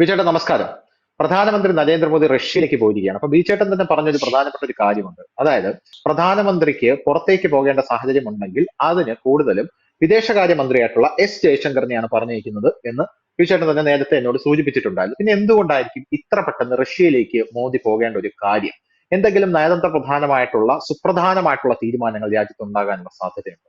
ബിചേട്ടൻ നമസ്കാരം. പ്രധാനമന്ത്രി നരേന്ദ്രമോദി റഷ്യയിലേക്ക് പോയിരിക്കുകയാണ്. അപ്പൊ ബിചേട്ടൻ തന്നെ പറഞ്ഞൊരു പ്രധാനപ്പെട്ട ഒരു കാര്യമുണ്ട്. അതായത് പ്രധാനമന്ത്രിക്ക് പുറത്തേക്ക് പോകേണ്ട സാഹചര്യം ഉണ്ടെങ്കിൽ അതിന് കൂടുതലും വിദേശകാര്യമന്ത്രിയായിട്ടുള്ള എസ് ജയശങ്കറിനെയാണ് പറഞ്ഞിരിക്കുന്നത് എന്ന് ബിചേട്ടൻ തന്നെ നേരത്തെ എന്നോട് സൂചിപ്പിച്ചിട്ടുണ്ടായിരുന്നു. പിന്നെ എന്തുകൊണ്ടായിരിക്കും ഇത്ര പെട്ടെന്ന് റഷ്യയിലേക്ക് മോദി പോകേണ്ട ഒരു കാര്യം? എന്തെങ്കിലും നയതന്ത്ര പ്രധാനമായിട്ടുള്ള സുപ്രധാനമായിട്ടുള്ള തീരുമാനങ്ങൾ രാജ്യത്ത് ഉണ്ടാകാനുള്ള സാധ്യതയുണ്ട്?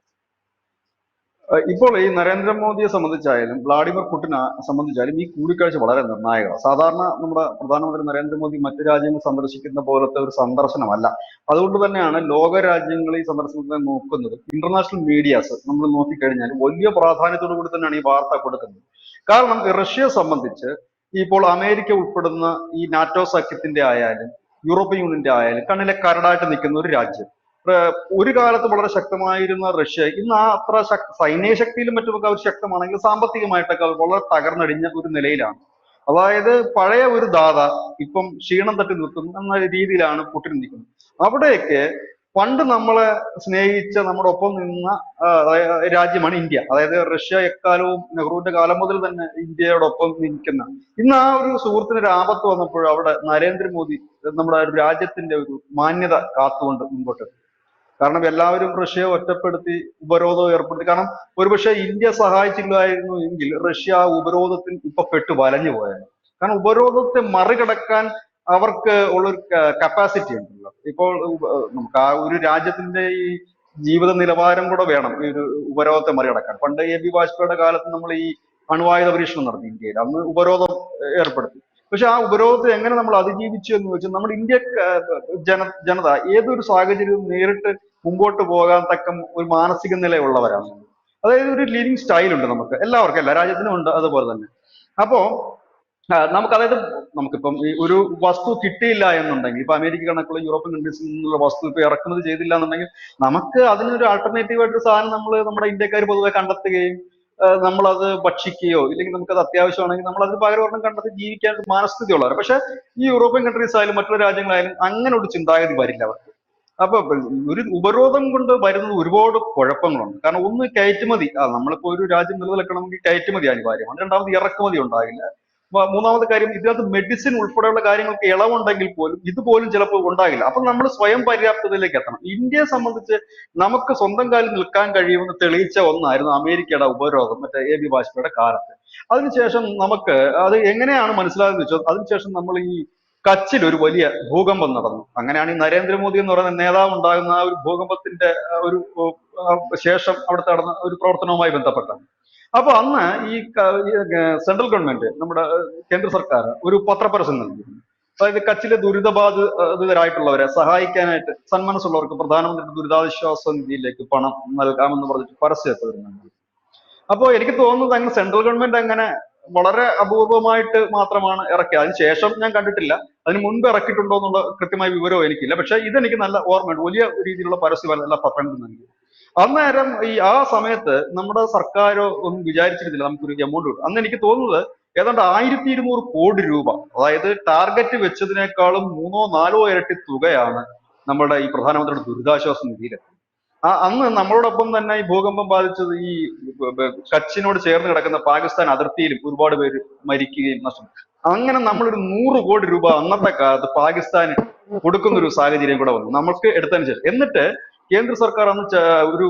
ഇപ്പോൾ ഈ നരേന്ദ്രമോദിയെ സംബന്ധിച്ചായാലും വ്ളാഡിമിർ പുടിനെ സംബന്ധിച്ചായാലും ഈ കൂടിക്കാഴ്ച വളരെ നിർണായകമാണ്. സാധാരണ നമ്മുടെ പ്രധാനമന്ത്രി നരേന്ദ്രമോദി മറ്റു രാജ്യങ്ങൾ സന്ദർശിക്കുന്ന പോലത്തെ ഒരു സന്ദർശനമല്ല. അതുകൊണ്ട് തന്നെയാണ് ലോക രാജ്യങ്ങൾ ഈ സന്ദർശനത്തെ നോക്കുന്നത്. ഇന്റർനാഷണൽ മീഡിയാസ് നമ്മൾ നോക്കിക്കഴിഞ്ഞാൽ വലിയ പ്രാധാന്യത്തോടു കൂടി തന്നെയാണ് ഈ വാർത്ത കൊടുക്കുന്നത്. കാരണം റഷ്യയെ സംബന്ധിച്ച് ഇപ്പോൾ അമേരിക്ക ഉൾപ്പെടുന്ന ഈ നാറ്റോ സഖ്യത്തിന്റെ ആയാലും യൂറോപ്യൻ യൂണിയന്റെ ആയാലും കണ്ണിലെ കരടായിട്ട് നിൽക്കുന്ന ഒരു രാജ്യം. ഒരു കാലത്ത് വളരെ ശക്തമായിരുന്ന റഷ്യ ഇന്ന് ആ അത്ര സൈനിക ശക്തിയിലും മറ്റുമൊക്കെ അവർ ശക്തമാണെങ്കിൽ സാമ്പത്തികമായിട്ടൊക്കെ അവർ വളരെ തകർന്നടിഞ്ഞ ഒരു നിലയിലാണ്. അതായത് പഴയ ഒരു ദാത ഇപ്പം ക്ഷീണം തട്ടി നിൽക്കുന്നു എന്ന രീതിയിലാണ് പുട്ടിൻ നിൽക്കുന്നത്. അവിടെയൊക്കെ പണ്ട് നമ്മളെ സ്നേഹിച്ച നമ്മുടെ ഒപ്പം നിന്ന രാജ്യമാണ് ഇന്ത്യ. അതായത് റഷ്യ എക്കാലവും നെഹ്റുവിന്റെ കാലം മുതൽ തന്നെ ഇന്ത്യയോടൊപ്പം നിൽക്കുന്ന. ഇന്ന് ആ ഒരു സുഹൃത്തിന് ഒരു ആപത്ത് വന്നപ്പോൾ അവിടെ നരേന്ദ്രമോദി നമ്മുടെ രാജ്യത്തിന്റെ ഒരു മാന്യത കാത്തുകൊണ്ട് മുമ്പോട്ട് കാരണം എല്ലാവരും റഷ്യയെ ഒറ്റപ്പെടുത്തി ഉപരോധം ഏർപ്പെടുത്തി. കാരണം ഒരുപക്ഷെ ഇന്ത്യ സഹായിച്ചില്ലായിരുന്നു എങ്കിൽ റഷ്യ ആ ഉപരോധത്തിൽ ഇപ്പൊ പെട്ട് വലഞ്ഞു പോയത് കാരണം ഉപരോധത്തെ മറികടക്കാൻ അവർക്ക് ഉള്ളൊരു കപ്പാസിറ്റി ഉണ്ടല്ലോ. ഇപ്പോൾ നമുക്ക് ആ ഒരു രാജ്യത്തിന്റെ ഈ ജീവിത നിലവാരം കൂടെ വേണം ഈ ഒരു ഉപരോധത്തെ മറികടക്കാൻ. പണ്ട് എ ബി വാജ്പേയിയുടെ കാലത്ത് നമ്മൾ ഈ അണുവായുധ പരീക്ഷണം നടത്തി ഇന്ത്യയിൽ. അന്ന് ഉപരോധം ഏർപ്പെടുത്തി. പക്ഷെ ആ ഉപരോധത്തെ എങ്ങനെ നമ്മൾ അതിജീവിച്ചു എന്ന് വെച്ചാൽ നമ്മുടെ ഇന്ത്യ ജന ജനത ഏതൊരു സാഹചര്യവും നേരിട്ട് മുമ്പോട്ട് പോകാൻ തക്ക ഒരു മാനസിക നിലയുള്ളവരാണ്. അതായത് ഒരു ലിവിങ് സ്റ്റൈൽ ഉണ്ട് നമുക്ക്. എല്ലാവർക്കും എല്ലാ രാജ്യത്തിനും ഉണ്ട് അതുപോലെ തന്നെ. അപ്പോ നമുക്ക് അതായത് നമുക്കിപ്പം ഈ ഒരു വസ്തു കിട്ടിയില്ല എന്നുണ്ടെങ്കിൽ ഇപ്പൊ അമേരിക്ക കണക്കുള്ള യൂറോപ്യൻ കൺട്രീസിൽ നിന്നുള്ള വസ്തു ഇപ്പൊ ഇറക്കുമതി ചെയ്തില്ല എന്നുണ്ടെങ്കിൽ നമുക്ക് അതിനൊരു ആൾട്ടർനേറ്റീവ് ആയിട്ട് സാധനം നമ്മൾ നമ്മുടെ ഇന്ത്യക്കാർ പൊതുവെ കണ്ടെത്തുകയും നമ്മളത് ഭക്ഷിക്കുകയോ ഇല്ലെങ്കിൽ അത് അത്യാവശ്യമാണെങ്കിൽ നമ്മൾ അതിന് പകരം ഒരെണ്ണം കണ്ടെത്തി ജീവിക്കാൻ മാനസ്ഥിതി ഉള്ളവർ പക്ഷെ ഈ യൂറോപ്യൻ കൺട്രീസ് ആയാലും മറ്റുള്ള രാജ്യങ്ങളായാലും അങ്ങനെ ഒരു ചിന്താഗതി വരില്ല അവർക്ക്. അപ്പൊ ഒരു ഉപരോധം കൊണ്ട് വരുന്നത് ഒരുപാട് കുഴപ്പങ്ങളുണ്ട്. കാരണം ഒന്ന് കയറ്റുമതി. ആ നമ്മളിപ്പോ ഒരു രാജ്യം നിലനിൽക്കണമെങ്കിൽ കയറ്റുമതി അനിവാര്യമാണ്. രണ്ടാമത് ഇറക്കുമതി ഉണ്ടാകില്ല. മൂന്നാമത് മൂന്നാമത്തെ കാര്യം ഇതിനകത്ത് മെഡിസിൻ ഉൾപ്പെടെയുള്ള കാര്യങ്ങൾക്ക് ഇളവുണ്ടെങ്കിൽ പോലും ഇതുപോലും ചിലപ്പോൾ ഉണ്ടാകില്ല. അപ്പൊ നമ്മൾ സ്വയം പര്യാപ്തതയിലേക്ക് എത്തണം. ഇന്ത്യയെ സംബന്ധിച്ച് നമുക്ക് സ്വന്തം കാലിൽ നിൽക്കാൻ കഴിയുമെന്ന് തെളിയിച്ച ഒന്നായിരുന്നു അമേരിക്കയുടെ ഉപരോധം മറ്റേ എ ബി വാജ്പേയിയുടെ കാലത്ത്. അതിനുശേഷം നമുക്ക് അത് എങ്ങനെയാണ് മനസ്സിലാകുന്നത് വെച്ചാൽ അതിനുശേഷം നമ്മൾ ഈ കച്ചിൽ ഒരു വലിയ ഭൂകമ്പം നടന്നു. അങ്ങനെയാണ് ഈ നരേന്ദ്രമോദി എന്ന് പറയുന്ന നേതാവ് ഉണ്ടാകുന്ന ആ ഒരു ഭൂകമ്പത്തിന്റെ ഒരു ശേഷം അവിടുത്തെ നടന്ന ഒരു പ്രവർത്തനവുമായി ബന്ധപ്പെട്ടാണ് അപ്പൊ അന്ന് ഈ സെൻട്രൽ ഗവൺമെന്റ് നമ്മുടെ കേന്ദ്ര സർക്കാർ ഒരു പത്രപരസ്യം നൽകിയിരുന്നു. അതായത് കച്ചിലെ ദുരിതബാധിതരായിട്ടുള്ളവരെ സഹായിക്കാനായിട്ട് സന്മനസ്സുള്ളവർക്ക് പ്രധാനമന്ത്രിയുടെ ദുരിതാശ്വാസ നിധിയിലേക്ക് പണം നൽകാമെന്ന് പറഞ്ഞിട്ട് പരസ്യം വരുന്നുണ്ട് അപ്പോൾ എനിക്ക് തോന്നുന്നത് അങ്ങനെ സെൻട്രൽ ഗവൺമെന്റ് അങ്ങനെ വളരെ അപൂർവമായിട്ട് മാത്രമാണ് ഇറക്കിയത്. അതിന് ശേഷം ഞാൻ കണ്ടിട്ടില്ല. അതിന് മുൻപ് ഇറക്കിയിട്ടുണ്ടോ എന്നുള്ള കൃത്യമായ വിവരവും എനിക്കില്ല. പക്ഷെ ഇതെനിക്ക് നല്ല ഓർമ്മയുണ്ട്. വലിയ രീതിയിലുള്ള പരസ്യം എല്ലാ പത്രങ്ങളും നൽകി അന്നേരം ഈ ആ സമയത്ത് നമ്മുടെ സർക്കാരോ ഒന്നും വിചാരിച്ചിരുന്നില്ല നമുക്കൊരു എമൗണ്ട് കിട്ടും. അന്ന് എനിക്ക് തോന്നുന്നത് ഏതാണ്ട് ആയിരത്തി ഇരുന്നൂറ് കോടി രൂപ അതായത് ടാർഗറ്റ് വെച്ചതിനേക്കാളും മൂന്നോ നാലോ ഇരട്ടി തുകയാണ് നമ്മുടെ ഈ പ്രധാനമന്ത്രിയുടെ ദുരിതാശ്വാസ നിധിയിൽ ആ അന്ന് നമ്മളോടൊപ്പം തന്നെ ഈ ഭൂകമ്പം ബാധിച്ചത് ഈ കച്ചിനോട് ചേർന്ന് കിടക്കുന്ന പാകിസ്ഥാൻ അതിർത്തിയിലും ഒരുപാട് പേര് മരിക്കുകയും നഷ്ടം. അങ്ങനെ നമ്മളൊരു നൂറ് കോടി രൂപ അന്നത്തെ കാലത്ത് പാകിസ്ഥാന് കൊടുക്കുന്ന ഒരു സാഹചര്യം കൂടെ വന്നു. നമുക്ക് എടുത്തതിന് ശേഷം. എന്നിട്ട് കേന്ദ്ര സർക്കാർ അന്ന് ഒരു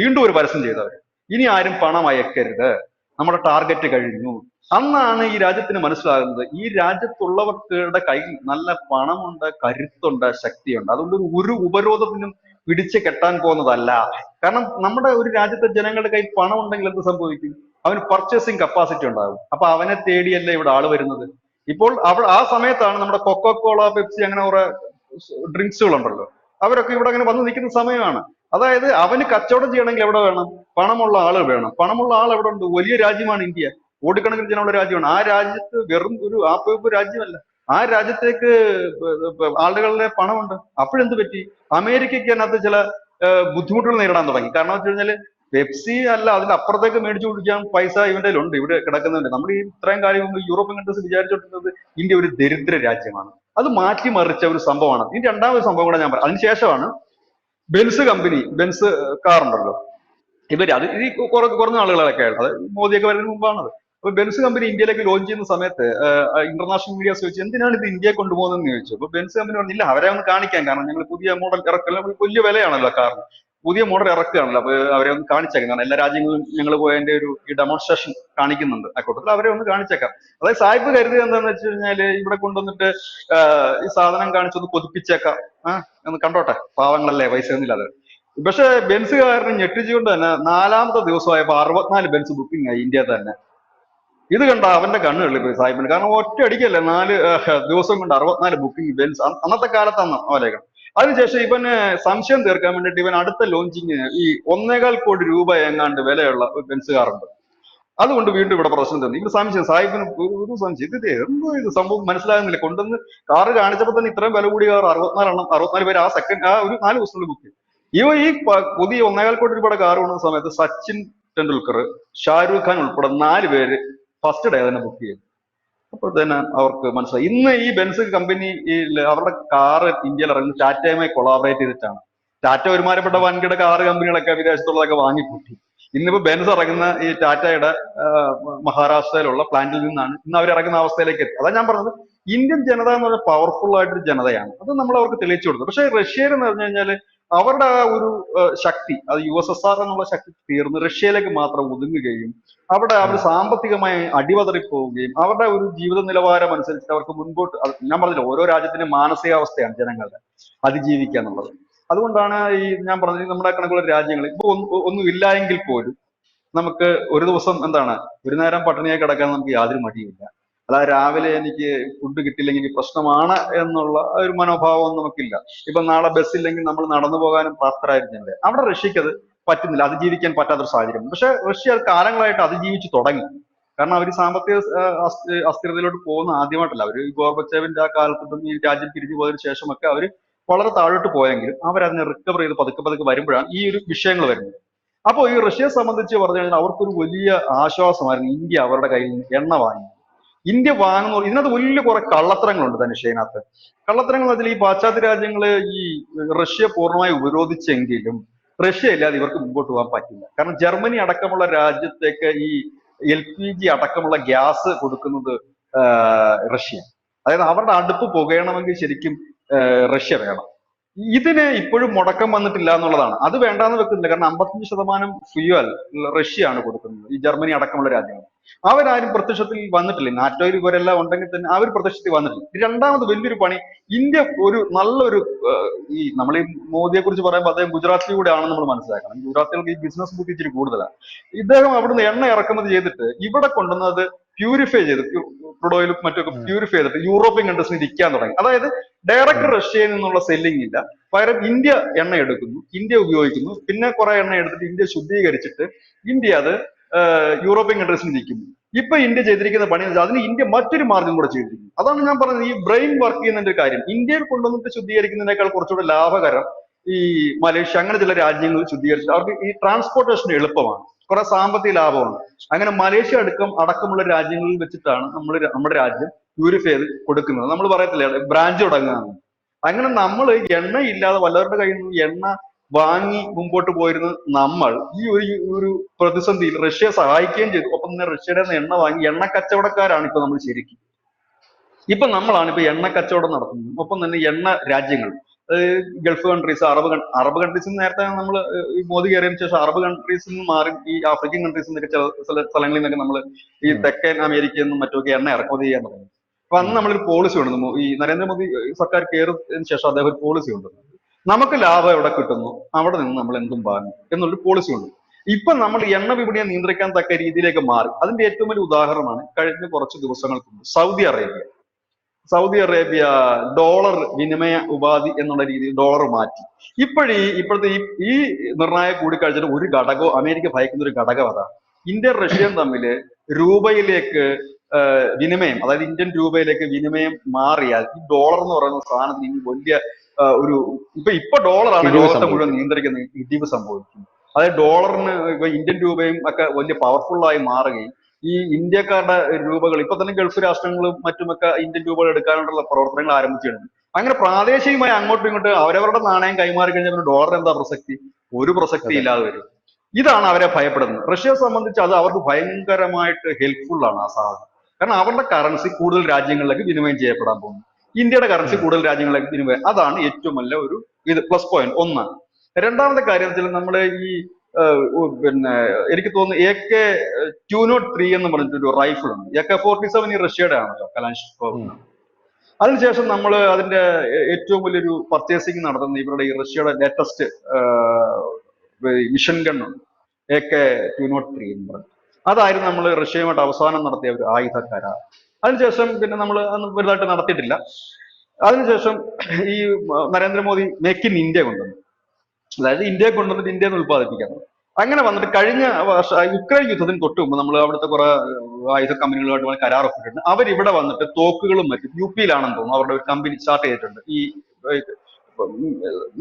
വീണ്ടും ഒരു പരസ്യം ചെയ്തവർ ഇനി ആരും പണം അയക്കരുത്. നമ്മുടെ ടാർഗറ്റ് കഴിഞ്ഞു. അന്നാണ് ഈ രാജ്യത്തിന് മനസ്സിലാകുന്നത് ഈ രാജ്യത്തുള്ളവർക്കുടെ കയ്യിൽ നല്ല പണമുണ്ട് കരുത്തുണ്ട് ശക്തിയുണ്ട്. അതുകൊണ്ട് ഒരു ഉപരോധത്തിനും പിടിച്ച് കെട്ടാൻ പോകുന്നതല്ല. കാരണം നമ്മുടെ ഒരു രാജ്യത്തെ ജനങ്ങളുടെ കയ്യിൽ പണം ഉണ്ടെങ്കിൽ എന്ത് സംഭവിക്കും? അവന് പർച്ചേസിങ് കപ്പാസിറ്റി ഉണ്ടാകും. അപ്പൊ അവനെ തേടിയല്ലേ ഇവിടെ ആൾ വരുന്നത്? ഇപ്പോൾ അവ ആ സമയത്താണ് നമ്മുടെ കൊക്കോ കോള പെപ്സി അങ്ങനെ കുറെ ഡ്രിങ്ക്സുകളുണ്ടല്ലോ അവരൊക്കെ ഇവിടെ അങ്ങനെ വന്ന് നിൽക്കുന്ന സമയമാണ്. അതായത് അവന് കച്ചവടം ചെയ്യണമെങ്കിൽ എവിടെ വേണം? പണമുള്ള ആൾ വേണം. പണമുള്ള ആൾ എവിടെ ഉണ്ട്? വലിയ രാജ്യമാണ് ഇന്ത്യ. കോടിക്കണക്കിന് ജനമുള്ള രാജ്യമാണ്. ആ രാജ്യത്ത് വെറും ഒരു ആപ്പ് രാജ്യമല്ല. ആ രാജ്യത്തേക്ക് ആളുകളുടെ പണമുണ്ട്. അപ്പോഴെന്ത് പറ്റി? അമേരിക്കയ്ക്ക് അതിനകത്ത് ചില ബുദ്ധിമുട്ടുകൾ നേരിടാൻ തുടങ്ങി. കാരണം വെച്ച് കഴിഞ്ഞാൽ പെപ്സി അല്ല അതിന്റെ അപ്പുറത്തേക്ക് മേടിച്ചു കുടിക്കാൻ പൈസ ഇവന്റെ ഉണ്ട് ഇവിടെ കിടക്കുന്നുണ്ട്. നമ്മൾ ഈ ഇത്രയും കാര്യം യൂറോപ്യൻ കൺട്രീസ് വിചാരിച്ചോണ്ടിരുന്നത് ഇന്ത്യ ഒരു ദരിദ്ര രാജ്യമാണ്. അത് മാറ്റിമറിച്ച ഒരു സംഭവമാണ്. ഇനി രണ്ടാമത് സംഭവം കൂടെ ഞാൻ പറയാം. അതിനുശേഷമാണ് ബെൻസ് കമ്പനി ബെൻസ് കാർ ഉണ്ടല്ലോ. ഇവർ അത് ഈ കുറ- കുറഞ്ഞ ആളുകളൊക്കെ അത് മോദിയൊക്കെ വരുന്നതിന് മുമ്പാണത്. അപ്പൊ ബെൻസ് കമ്പനി ഇന്ത്യയിലേക്ക് ലോഞ്ച് ചെയ്യുന്ന സമയത്ത് ഇന്റർനാഷണൽ മീഡിയാസ് ചോദിച്ചു എന്തിനാണ് ഇത് ഇന്ത്യയെ കൊണ്ടുപോകുന്നതെന്ന് ചോദിച്ചു. അപ്പൊ ബെൻസ് കമ്പനി പറഞ്ഞില്ല അവരെ ഒന്ന് കാണിക്കാൻ കാരണം ഞങ്ങൾ പുതിയ മോഡൽ ഇറക്കല വലിയ വിലയാണല്ലോ കാറിന് പുതിയ മോഡൽ ഇറക്കുകയാണല്ലോ അപ്പൊ അവരെ ഒന്ന് കാണിച്ചേക്കാം. കാരണം എല്ലാ രാജ്യങ്ങളിലും ഞങ്ങൾ പോയതിന്റെ ഒരു ഈ ഡെമോൺസ്ട്രേഷൻ കാണിക്കുന്നുണ്ട്. ആ കൂട്ടത്തിൽ അവരെ ഒന്ന് കാണിച്ചേക്കാം. അതായത് സാഹിബ് കരുതി എന്താണെന്ന് വെച്ച് കഴിഞ്ഞാൽ ഇവിടെ കൊണ്ടുവന്നിട്ട് ഈ സാധനം കാണിച്ചൊന്ന് കൊതിപ്പിച്ചേക്കാം. ആ ഒന്ന് കണ്ടോട്ടെ? പാവങ്ങളല്ലേ പൈസ ഒന്നുമില്ലാതെ പക്ഷെ ബെൻസ് കാരണം ഞെട്ടിച്ചുകൊണ്ട് തന്നെ നാലാമത്തെ ദിവസമായപ്പോ അറുപത്തിനാല് ബെൻസ് ബുക്കിംഗ് ആയി ഇന്ത്യ തന്നെ. ഇത് കണ്ട അവന്റെ കണ്ണുകളിൽ പോയി സാഹിബിന്. കാരണം ഒറ്റ അടിക്കല്ലേ? നാല് ദിവസം കൊണ്ട് അറുപത്തിനാല് ബുക്കിംഗ് ബെൻസ് അ- അന്നത്തെ കാലത്താണ് അവലേഖനം. അതിനുശേഷം ഇവന് സംശയം തീർക്കാൻ വേണ്ടിയിട്ട് ഇവൻ അടുത്ത ലോഞ്ചിങ്ങിന് ഈ ഒന്നേകാൽ കോടി രൂപ എങ്ങാണ്ട് വിലയുള്ള ബെൻസ് കാറുണ്ട്. അതുകൊണ്ട് വീണ്ടും ഇവിടെ പ്രശ്നം തന്നെ ഇവർ സംശയം. സാഹിബിന് ഒരു ഒരു സംശയം. ഇത് എന്തോ ഇത് സംഭവം മനസ്സിലാകുന്നില്ല. കൊണ്ടുവന്ന് കാറ് കാണിച്ചപ്പോൾ തന്നെ ഇത്രയും വില കൂടിയ കാർ അറുപത്തിനാലെണ്ണം അറുപത്തിനാല് പേര് ആ സെക്കൻഡ് ആ ഒരു നാല് ദിവസത്തിനുള്ളിൽ ബുക്ക് ഇവ ഈ പുതിയ ഒന്നേകാൽ കോടി രൂപയുടെ കാർ കൊണ്ടുവന്ന സമയത്ത് സച്ചിൻ ടെണ്ടുൽക്കർ ഷാരൂഖ് ഖാൻ ഉൾപ്പെടെ നാല് പേര് ഫസ്റ്റ് ഡേ തന്നെ ബുക്ക് ചെയ്തു. അപ്പോൾ തന്നെ അവർക്ക് മനസ്സിലായി. ഇന്ന് ഈ ബെൻസ് കമ്പനി അവരുടെ കാറ് ഇന്ത്യയിൽ ഇറങ്ങുന്നത് ടാറ്റയുമായി കൊളാബറേറ്റ് ചെയ്തിട്ടാണ്. ടാറ്റ ഒരുമാരിപ്പെട്ട വൻകിട കാറ് കമ്പനികളൊക്കെ വിദേശത്തുള്ളതൊക്കെ വാങ്ങിക്കൂട്ടി. ഇന്നിപ്പോ ബെൻസ് ഇറങ്ങുന്ന ഈ ടാറ്റയുടെ മഹാരാഷ്ട്രയിലുള്ള പ്ലാന്റിൽ നിന്നാണ് ഇന്ന് അവർ ഇറങ്ങുന്ന അവസ്ഥയിലേക്ക് എത്തി. അതാ ഞാൻ പറഞ്ഞത്. ഇന്ത്യൻ ജനത എന്ന് പറഞ്ഞാൽ പവർഫുൾ ആയിട്ടൊരു ജനതയാണ്. അത് നമ്മൾ അവർക്ക് തെളിയിച്ചു കൊടുത്തു. പക്ഷേ റഷ്യയിൽ എന്ന് പറഞ്ഞു കഴിഞ്ഞാൽ അവരുടെ ആ ഒരു ശക്തി അത് യു എസ് എസ് ആർ എന്നുള്ള ശക്തി തീർന്ന് റഷ്യയിലേക്ക് മാത്രം ഒതുങ്ങുകയും അവിടെ അവർ സാമ്പത്തികമായി അടിവതറിപ്പോവുകയും അവരുടെ ഒരു ജീവിത നിലവാരം അനുസരിച്ച് അവർക്ക് മുൻപോട്ട് ഞാൻ പറഞ്ഞില്ല ഓരോ രാജ്യത്തിന്റെ മാനസികാവസ്ഥയാണ് ജനങ്ങളുടെ അതിജീവിക്കുക എന്നുള്ളത്. അതുകൊണ്ടാണ് ഈ ഞാൻ പറഞ്ഞത് നമ്മുടെ കണക്കുള്ള രാജ്യങ്ങൾ ഇപ്പൊ ഒന്നും ഒന്നും ഇല്ല എങ്കിൽ പോലും നമുക്ക് ഒരു ദിവസം എന്താണ് ഒരു നേരം പട്ടിണിയായി കിടക്കാൻ നമുക്ക് യാതൊരു മടിയുമില്ല. അതായത് രാവിലെ എനിക്ക് ഫുഡ് കിട്ടിയില്ലെങ്കിൽ എനിക്ക് പ്രശ്നമാണ് എന്നുള്ള ഒരു മനോഭാവം നമുക്കില്ല. ഇപ്പൊ നാളെ ബസ് ഇല്ലെങ്കിൽ നമ്മൾ നടന്നു പോകാനും പ്രാപ്തരായിരിക്കുന്നത് അവിടെ റഷ്യക്ക് അത് പറ്റുന്നില്ല അതിജീവിക്കാൻ പറ്റാത്തൊരു സാഹചര്യം. പക്ഷെ റഷ്യ കാലങ്ങളായിട്ട് അതിജീവിച്ചു തുടങ്ങി. കാരണം അവർ സാമ്പത്തിക അസ്ഥിരതയിലോട്ട് പോകുന്ന ആദ്യമായിട്ടല്ല. അവർ ഗോർബച്ചേവിന്റെ ആ കാലത്തും ഈ രാജ്യം പിരിഞ്ഞു പോയതിനു ശേഷമൊക്കെ അവർ വളരെ താഴോട്ട് പോയെങ്കിലും അവരതിനെ റിക്കവർ ചെയ്ത് പതുക്കെ പതുക്കെ വരുമ്പോഴാണ് ഈ ഒരു വിഷയങ്ങൾ വരുന്നത്. അപ്പോൾ ഈ റഷ്യയെ സംബന്ധിച്ച് പറഞ്ഞു കഴിഞ്ഞാൽ അവർക്കൊരു വലിയ ആശ്വാസമായിരുന്നു ഇന്ത്യ അവരുടെ കയ്യിൽ നിന്ന് എണ്ണ വാങ്ങി. ഇന്ത്യ വാങ്ങുന്ന ഇതിനകത്ത് വലിയ കുറെ കള്ളത്തരങ്ങളുണ്ട് തന്നെ ഷെയ്നകത്ത് കള്ളത്തരങ്ങൾ എന്ന് വെച്ചാൽ ഈ പാശ്ചാത്യ രാജ്യങ്ങൾ ഈ റഷ്യ പൂർണമായി ഉപരോധിച്ചെങ്കിലും റഷ്യ ഇല്ലാതെ ഇവർക്ക് മുമ്പോട്ട് പോകാൻ പറ്റില്ല. കാരണം ജർമ്മനി അടക്കമുള്ള രാജ്യത്തേക്ക് ഈ എൽ പി ജി അടക്കമുള്ള ഗ്യാസ് കൊടുക്കുന്നത് റഷ്യ. അതായത് അവരുടെ അടുപ്പ് പുകയണമെങ്കിൽ ശരിക്കും റഷ്യ വേണം. ഇതിന് ഇപ്പോഴും മുടക്കം വന്നിട്ടില്ല എന്നുള്ളതാണ്. അത് വേണ്ടാന്ന് വെക്കുന്നില്ല. കാരണം അമ്പത്തഞ്ച് ശതമാനം ഫ്യൂവൽ ആണ് കൊടുക്കുന്നത്. ഈ ജർമ്മനി അടക്കമുള്ള രാജ്യങ്ങൾ. അവരാരും പ്രത്യക്ഷത്തിൽ വന്നിട്ടില്ല. നാറ്റോയിൽ ഇവരെല്ലാം ഉണ്ടെങ്കിൽ തന്നെ അവർ പ്രത്യക്ഷത്തിൽ വന്നിട്ടില്ല. രണ്ടാമത് വലിയൊരു പണി. ഇന്ത്യ ഒരു നല്ലൊരു ഈ നമ്മൾ ഈ മോദിയെ കുറിച്ച് പറയുമ്പോൾ അദ്ദേഹം ഗുജറാത്തിലൂടെ ആണെന്ന് നമ്മൾ മനസ്സിലാക്കണം. ഗുജറാത്തികൾക്ക് ഈ ബിസിനസ് ബുദ്ധി ഇച്ചിരി കൂടുതലാണ് ഇദ്ദേഹം അവിടുന്ന് എണ്ണ ഇറക്കുമതി ചെയ്തിട്ട് ഇവിടെ കൊണ്ടുവന്നത് പ്യൂരിഫൈ ചെയ്ത് ക്രൂഡോയിലും മറ്റൊക്കെ പ്യൂരിഫൈ ചെയ്തിട്ട് യൂറോപ്യൻ കൺട്രീസിന് വിൽക്കാൻ തുടങ്ങി. അതായത് ഡയറക്റ്റ് റഷ്യയിൽ നിന്നുള്ള സെല്ലിംഗ് ഇല്ല. പകരം ഇന്ത്യ എണ്ണ എടുക്കുന്നു ഇന്ത്യ ഉപയോഗിക്കുന്നു. പിന്നെ കുറെ എണ്ണ എടുത്തിട്ട് ഇന്ത്യ ശുദ്ധീകരിച്ചിട്ട് ഇന്ത്യ അത് യൂറോപ്യൻ കൺട്രീസിന് വിൽക്കുന്നു ഇപ്പൊ ഇന്ത്യ ചെയ്തിരിക്കുന്ന പണി വെച്ചാൽ അതിന് ഇന്ത്യ മറ്റൊരു മാർഗം കൂടെ ചെയ്തിരിക്കുന്നു അതാണ് ഞാൻ പറഞ്ഞത് ഈ ബ്രെയിൻ വർക്ക് ചെയ്യുന്നതിന്റെ കാര്യം. ഇന്ത്യയിൽ കൊണ്ടുവന്നിട്ട് ശുദ്ധീകരിക്കുന്നതിനേക്കാൾ കുറച്ചുകൂടെ ലാഭകരം ഈ മലേഷ്യ അങ്ങനെ ചില രാജ്യങ്ങളിൽ ശുദ്ധീകരിച്ച് അവർക്ക് ഈ ട്രാൻസ്പോർട്ടേഷൻ എളുപ്പമാണ്. കുറെ സാമ്പത്തിക ലാഭമാണ്. അങ്ങനെ മലേഷ്യ അടക്കം അടക്കമുള്ള രാജ്യങ്ങളിൽ വെച്ചിട്ടാണ് നമ്മൾ നമ്മുടെ രാജ്യം പ്യൂരിഫൈ ചെയ്ത് കൊടുക്കുന്നത്. നമ്മൾ പറയത്തില്ലേ ബ്രാഞ്ച് തുടങ്ങുകയാണ് അങ്ങനെ നമ്മൾ എണ്ണ ഇല്ലാതെ വല്ലവരുടെ കയ്യിൽ നിന്ന് എണ്ണ വാങ്ങി മുമ്പോട്ട് പോയിരുന്ന നമ്മൾ ഈ ഒരു ഒരു പ്രതിസന്ധിയിൽ റഷ്യയെ സഹായിക്കുകയും ചെയ്തു. ഒപ്പം തന്നെ റഷ്യയുടെ നിന്ന് എണ്ണ വാങ്ങി എണ്ണ കച്ചവടക്കാരാണ് ഇപ്പൊ നമ്മൾ ശരിക്കും. ഇപ്പൊ നമ്മളാണ് ഇപ്പൊ എണ്ണ കച്ചവടം നടത്തുന്നത്. ഒപ്പം തന്നെ എണ്ണ രാജ്യങ്ങൾ. Gulf countries Arab Arab countries നേരത്തെ നമ്മൾ മോദി കയറിയതിനു ശേഷം അറബ് കൺട്രീസിൽ നിന്ന് മാറി ഈ ആഫ്രിക്കൻ കൺട്രീസിൽ നിന്നൊക്കെ ചില ചില സ്ഥലങ്ങളിൽ നിന്നൊക്കെ നമ്മൾ ഈ തെക്കൻ അമേരിക്കയിൽ നിന്നും മറ്റുമൊക്കെ എണ്ണ ഇറക്കുമതി ചെയ്യാൻ തുടങ്ങി. അപ്പൊ അന്ന് നമ്മളൊരു പോളിസി കൊണ്ടുവന്നു. ഈ നരേന്ദ്രമോദി സർക്കാർ കയറിയതിനു ശേഷം അദ്ദേഹം ഒരു പോളിസി കൊണ്ടുവന്നു. നമുക്ക് ലാഭം എവിടെ കിട്ടുന്നു? അവിടെ നിന്ന് നമ്മൾ എന്തും വാങ്ങും എന്നുള്ളൊരു പോളിസി ഉണ്ട്. ഇപ്പൊ നമ്മൾ എണ്ണ വിപണിയെ നിയന്ത്രിക്കാൻ തക്ക രീതിയിലേക്ക് മാറി. അതിന്റെ ഏറ്റവും വലിയ ഉദാഹരണമാണ് കഴിഞ്ഞ കുറച്ച് ദിവസങ്ങൾക്ക് മുമ്പ് Saudi Arabia. Saudi Arabia dollar വിനിമയ ഉപാധി എന്നുള്ള രീതിയിൽ ഡോളർ മാറ്റി. ഇപ്പോഴീ ഇപ്പോഴത്തെ ഈ ഈ നിർണായക കൂടിക്കാഴ്ചയുടെ ഒരു ഘടകവും അമേരിക്ക ഭയക്കുന്ന ഒരു ഘടകം അതാണ് ഇന്ത്യ റഷ്യയും തമ്മിൽ രൂപയിലേക്ക് വിനിമയം അതായത് ഇന്ത്യൻ രൂപയിലേക്ക് വിനിമയം മാറിയാൽ ഈ ഡോളർ എന്ന് പറയുന്ന സാധനത്തിന് ഇനി വലിയ ഒരു ഇപ്പൊ ഇപ്പൊ ഡോളറാണ് ആണ് ലോകത്തെ. മുഴുവൻ നിയന്ത്രിക്കുന്ന ഇടിവ് സംഭവിക്കും. അതായത് ഡോളറിന് ഇപ്പൊ ഇന്ത്യൻ രൂപയും ഒക്കെ വലിയ പവർഫുൾ ആയി മാറുകയും ഈ ഇന്ത്യക്കാരുടെ രൂപകൾ ഇപ്പൊ തന്നെ ഗൾഫ് രാഷ്ട്രങ്ങളും മറ്റുമൊക്കെ ഇന്ത്യൻ രൂപകൾ എടുക്കാനുള്ള പ്രവർത്തനങ്ങൾ ആരംഭിച്ചിട്ടുണ്ട്. അങ്ങനെ പ്രാദേശികമായി അങ്ങോട്ടും ഇങ്ങോട്ടും അവരവരുടെ നാണയം കൈമാറി കഴിഞ്ഞാൽ പിന്നെ ഡോളർ എന്താ പ്രസക്തി? ഒരു പ്രസക്തി ഇല്ലാതെ വരും. ഇതാണ് അവരെ ഭയപ്പെടുന്നത്. റഷ്യയെ സംബന്ധിച്ച് അത് അവർക്ക് ഭയങ്കരമായിട്ട് ഹെൽപ്ഫുൾ ആണ് ആ സാധനം. കാരണം അവരുടെ കറൻസി കൂടുതൽ രാജ്യങ്ങളിലേക്ക് വിനിമയം ചെയ്യപ്പെടാൻ പോകുന്നു. ഇന്ത്യയുടെ കറൻസി കൂടുതൽ രാജ്യങ്ങളിലേക്ക് വിനിമയം അതാണ് ഏറ്റവും നല്ല ഒരു ഇത് പ്ലസ് പോയിന്റ് ഒന്ന് രണ്ടാമത്തെ കാര്യം വെച്ചാൽ നമ്മൾ ഈ പിന്നെ എനിക്ക് തോന്നുന്നു A K two naught three എന്ന് പറഞ്ഞിട്ടൊരു റൈഫിൾ ഉണ്ട്. എ കെ ഫോർട്ടി സെവൻ ഈ റഷ്യയുടെ ആണല്ലോ കലാൻഷിക്കോവ്. അതിനുശേഷം നമ്മൾ അതിന്റെ ഏറ്റവും വലിയൊരു പർച്ചേസിംഗ് നടത്തുന്ന ഇവരുടെ ഈ റഷ്യയുടെ latest mission ഗണ്ണുണ്ട് A K two naught three എന്ന് പറഞ്ഞു അതായിരുന്നു നമ്മൾ റഷ്യയുമായിട്ട് അവസാനം നടത്തിയ ഒരു ആയുധ കരാർ അതിനുശേഷം പിന്നെ നമ്മൾ അന്ന് വലുതായിട്ട് നടത്തിയിട്ടില്ല. അതിനുശേഷം ഈ നരേന്ദ്രമോദി മേക്ക് ഇൻ ഇന്ത്യ കൊണ്ടുവന്നു. അതായത് ഇന്ത്യയെ കൊണ്ടുവന്നിട്ട് ഇന്ത്യയിൽ നിന്ന് ഉത്പാദിപ്പിക്കാൻ അങ്ങനെ വന്നിട്ട് കഴിഞ്ഞ വർഷ യുക്രൈൻ യുദ്ധത്തിന് തൊട്ട് മുമ്പ് നമ്മൾ അവിടുത്തെ കുറെ ആയുധ കമ്പനികളുമായിട്ട് കരാർ ഒപ്പിട്ടിട്ടുണ്ട്. അവരിവിടെ വന്നിട്ട് തോക്കുകളും മറ്റും യു പിയിലാണെന്ന് തോന്നുന്നു. അവരുടെ ഒരു കമ്പനി സ്റ്റാർട്ട് ചെയ്തിട്ടുണ്ട്. ഈ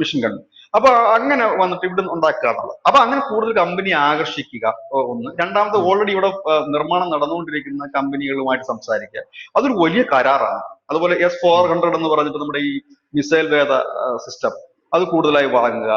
മിഷൻ ഗൺ അപ്പൊ അങ്ങനെ വന്നിട്ട് ഇവിടെ ഉണ്ടാക്കുക എന്നുള്ളത്. അപ്പൊ അങ്ങനെ കൂടുതൽ കമ്പനി ആകർഷിക്കുക ഒന്ന്. രണ്ടാമത് ഓൾറെഡി ഇവിടെ നിർമ്മാണം നടന്നുകൊണ്ടിരിക്കുന്ന കമ്പനികളുമായിട്ട് സംസാരിക്കുക. അതൊരു വലിയ കരാറാണ്. അതുപോലെ എസ് ഫോർ ഹൺഡ്രഡ് എന്ന് പറഞ്ഞിട്ട് നമ്മുടെ ഈ മിസൈൽ വേദ സിസ്റ്റം അത് കൂടുതലായി വാങ്ങുക.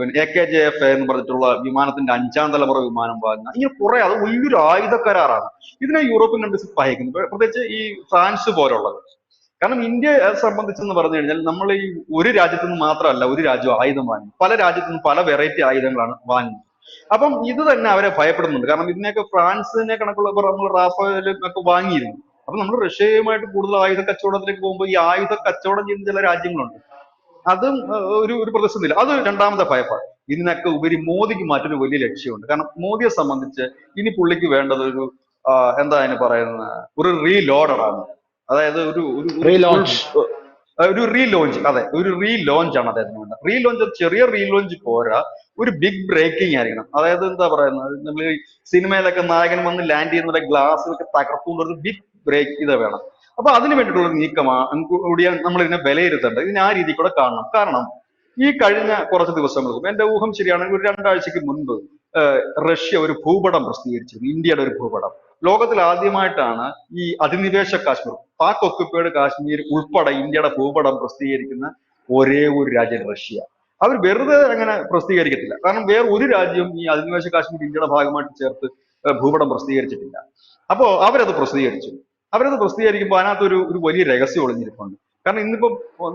പിന്നെ എ കെ ജെ എഫ് എന്ന് പറഞ്ഞിട്ടുള്ള വിമാനത്തിന്റെ അഞ്ചാം തലമുറ വിമാനം വാങ്ങുക. ഇങ്ങനെ കുറെ അത് വലിയൊരു ആയുധ കരാറാണ് ഇതിനെ യൂറോപ്യൻ കൺട്രീസ് സഹായിക്കുന്നു. പ്രത്യേകിച്ച് ഈ ഫ്രാൻസ് പോലുള്ളത്. കാരണം ഇന്ത്യയെ സംബന്ധിച്ചെന്ന് പറഞ്ഞു കഴിഞ്ഞാൽ നമ്മൾ ഈ ഒരു രാജ്യത്തു നിന്ന് മാത്രമല്ല ഒരു രാജ്യം ആയുധം വാങ്ങി. പല രാജ്യത്തു നിന്ന് പല വെറൈറ്റി ആയുധങ്ങളാണ് വാങ്ങുന്നത് അപ്പം ഇത് തന്നെ അവരെ ഭയപ്പെടുന്നുണ്ട്. കാരണം ഇതിനെയൊക്കെ ഫ്രാൻസിനെ കണക്കുള്ള നമ്മൾ റാഫേലും ഒക്കെ വാങ്ങിയിരുന്നു. അപ്പൊ നമ്മൾ റഷ്യയുമായിട്ട് കൂടുതൽ ആയുധ കച്ചവടത്തിലേക്ക് പോകുമ്പോൾ ഈ ആയുധ കച്ചവടം ചെയ്യുന്ന ചില രാജ്യങ്ങളുണ്ട്. അതും ഒരു ഒരു പ്രതിസന്ധിയില്ല അത് രണ്ടാമത്തെ ഭയപ്പാട്. ഇതിനൊക്കെ ഉപരി മോദിക്ക് മറ്റൊരു വലിയ ലക്ഷ്യമുണ്ട്. കാരണം മോദിയെ സംബന്ധിച്ച് ഇനി പുള്ളിക്ക് വേണ്ടത് ഒരു എന്താ അതിന് പറയുന്നത് ഒരു റീലോഡർ ആണ്. അതായത് ഒരു ഒരു റീലോഞ്ച് അതെ ഒരു റീലോഞ്ച് ആണ് അദ്ദേഹത്തിന് വേണ്ടത്. റീലോഞ്ച് ചെറിയ റീലോഞ്ച് പോരാ ഒരു ബിഗ് ബ്രേക്കിംഗ് ആയിരിക്കണം. അതായത് എന്താ പറയുന്നത് നമ്മൾ സിനിമയിലൊക്കെ നായകൻ വന്ന് ലാൻഡ് ചെയ്യുന്ന ഗ്ലാസ് ഒക്കെ തകർത്തുകൊണ്ട് ഒരു ബിഗ് ബ്രേക്ക് ഇത് വേണം. അപ്പൊ അതിന് വേണ്ടിയിട്ടുള്ള നീക്കമാണ് കൂടി നമ്മൾ ഇതിനെ വിലയിരുത്തേണ്ടത്. ഇതിനെ ആ രീതിയിൽ കൂടെ കാണണം. കാരണം ഈ കഴിഞ്ഞ കുറച്ച് ദിവസങ്ങൾക്കും എന്റെ ഊഹം ശരിയാണെങ്കിൽ ഒരു രണ്ടാഴ്ചക്ക് മുൻപ് റഷ്യ ഒരു ഭൂപടം പ്രസിദ്ധീകരിച്ചിരുന്നു ഇന്ത്യയുടെ ഒരു ഭൂപടം. ലോകത്തിൽ ആദ്യമായിട്ടാണ് ഈ അധിനിവേശ കാശ്മീർ പാക് ഒക്കുപ്പൈഡ് കാശ്മീർ ഉൾപ്പെടെ ഇന്ത്യയുടെ ഭൂപടം പ്രസിദ്ധീകരിക്കുന്ന ഒരേ ഒരു രാജ്യം റഷ്യ. അവർ വെറുതെ അങ്ങനെ പ്രസിദ്ധീകരിക്കത്തില്ല. കാരണം വേറെ ഒരു രാജ്യവും ഈ അധിനിവേശ കാശ്മീർ ഇന്ത്യയുടെ ഭാഗമായിട്ട് ചേർത്ത് ഭൂപടം പ്രസിദ്ധീകരിച്ചിട്ടില്ല. അപ്പോ അവരത് പ്രസിദ്ധീകരിച്ചു. അവരത് പ്രസിദ്ധീകരിക്കുമ്പോൾ അതിനകത്ത് ഒരു ഒരു വലിയ രഹസ്യം ഒളിഞ്ഞിരിപ്പുണ്ട്. കാരണം ഇന്നിപ്പോ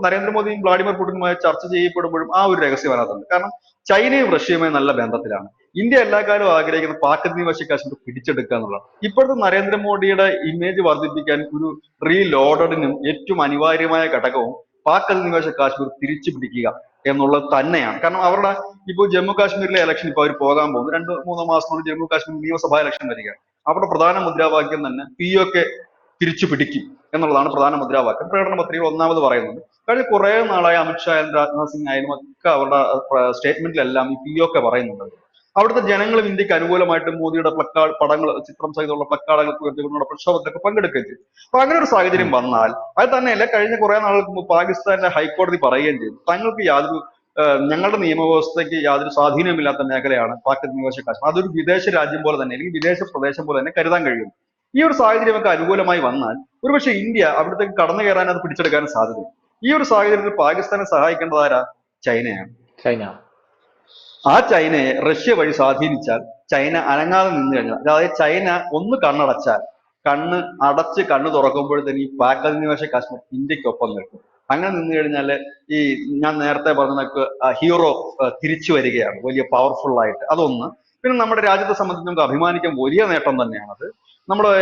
നരേന്ദ്രമോദിയും വ്ളാഡിമിർ പുടിനുമായി ചർച്ച ചെയ്യപ്പെടുമ്പോഴും ആ ഒരു രഹസ്യം അതിനകത്തുണ്ട്. കാരണം ചൈനയും റഷ്യയുമായി നല്ല ബന്ധത്തിലാണ്. ഇന്ത്യ എല്ലാ കാലവും ആഗ്രഹിക്കുന്ന പാക് അധിനിവേശ കാശ്മീർ പിടിച്ചെടുക്കുക എന്നുള്ളതാണ്. ഇപ്പോഴത്തെ നരേന്ദ്രമോദിയുടെ ഇമേജ് വർദ്ധിപ്പിക്കാൻ ഒരു റീലോഡഡിനും ഏറ്റവും അനിവാര്യമായ ഘടകവും പാക് അധിനിവേശ കാശ്മീർ തിരിച്ചു പിടിക്കുക എന്നുള്ളത് തന്നെയാണ്. കാരണം അവരുടെ ഇപ്പോൾ ജമ്മു കാശ്മീരിലെ ഇലക്ഷൻ ഇപ്പൊ അവർ പോകാൻ പോകുന്നു. രണ്ട് മൂന്ന് കൊണ്ട് ജമ്മു കാശ്മീർ നിയമസഭാ ഇലക്ഷൻ വരികയാണ്. അവരുടെ പ്രധാന മുദ്രാവാക്യം തന്നെ പി ഒ കെ തിരിച്ചു പിടിക്കും എന്നുള്ളതാണ് പ്രധാന മുദ്രാവാക്യം. പ്രകടന പത്രികയിൽ ഒന്നാമത് പറയുന്നത് കഴിഞ്ഞ കുറെ നാളായി അമിത്ഷാ രാജ്നാഥ് സിംഗ് ആയാലും ഒക്കെ അവരുടെ സ്റ്റേറ്റ്മെന്റിലെല്ലാം ഈ പി ഒ കെ പറയുന്നുണ്ട്. അവിടുത്തെ ജനങ്ങളും ഇന്ത്യയ്ക്ക് അനുകൂലമായിട്ട് മോദിയുടെ പ്ലക്കാർഡ് പടങ്ങൾ ചിത്രം സഹിതമുള്ള പ്ലക്കാർഡുകൾ ഉയർത്തിക്കൊണ്ടുള്ള പ്രക്ഷോഭത്തിലൊക്കെ പങ്കെടുക്കുകയും ചെയ്തു. അപ്പൊ അങ്ങനെ ഒരു സാഹചര്യം വന്നാൽ അത് തന്നെയല്ല കഴിഞ്ഞ കുറെ നാളുകൾക്ക് മുമ്പ് പാകിസ്ഥാന്റെ ഹൈക്കോടതി പറയുകയും ചെയ്തു. തങ്ങൾക്ക് യാതൊരു ഞങ്ങളുടെ നിയമവ്യവസ്ഥയ്ക്ക് യാതൊരു സ്വാധീനമില്ലാത്ത മേഖലയാണ് പാക് അധിനിവേശ കാശ്മീർ. അതൊരു വിദേശ രാജ്യം പോലെ തന്നെ അല്ലെങ്കിൽ വിദേശ പ്രദേശം പോലെ തന്നെ കരുതാൻ കഴിയും. ഈ ഒരു സാഹചര്യമൊക്കെ അനുകൂലമായി വന്നാൽ ഒരുപക്ഷെ ഇന്ത്യ അവിടത്തേക്ക് കടന്നു കയറാൻ അത് പിടിച്ചെടുക്കാൻ സാധ്യതയുണ്ട്. ഈ ഒരു സാഹചര്യത്തിൽ പാകിസ്ഥാനെ സഹായിക്കേണ്ടത് ആരാ? ചൈനയാണ്. ചൈന ആ ചൈനയെ റഷ്യ വഴി സ്വാധീനിച്ചാൽ ചൈന അനങ്ങാതെ നിന്ന് കഴിഞ്ഞാൽ അതായത് ചൈന ഒന്ന് കണ്ണടച്ചാൽ കണ്ണ് അടച്ച് കണ്ണ് തുറക്കുമ്പോഴത്തേന് ഈ പാക് അധിനിവേശ കാശ്മീർ ഇന്ത്യക്കൊപ്പം നിൽക്കും. അങ്ങനെ നിന്ന് കഴിഞ്ഞാൽ ഈ ഞാൻ നേരത്തെ പറഞ്ഞ ഹീറോ തിരിച്ചു വരികയാണ് വലിയ പവർഫുൾ ആയിട്ട്. അതൊന്ന്. പിന്നെ നമ്മുടെ രാജ്യത്തെ സംബന്ധിച്ച് നമുക്ക് അഭിമാനിക്കാൻ വലിയ നേട്ടം തന്നെയാണത്. നമ്മുടെ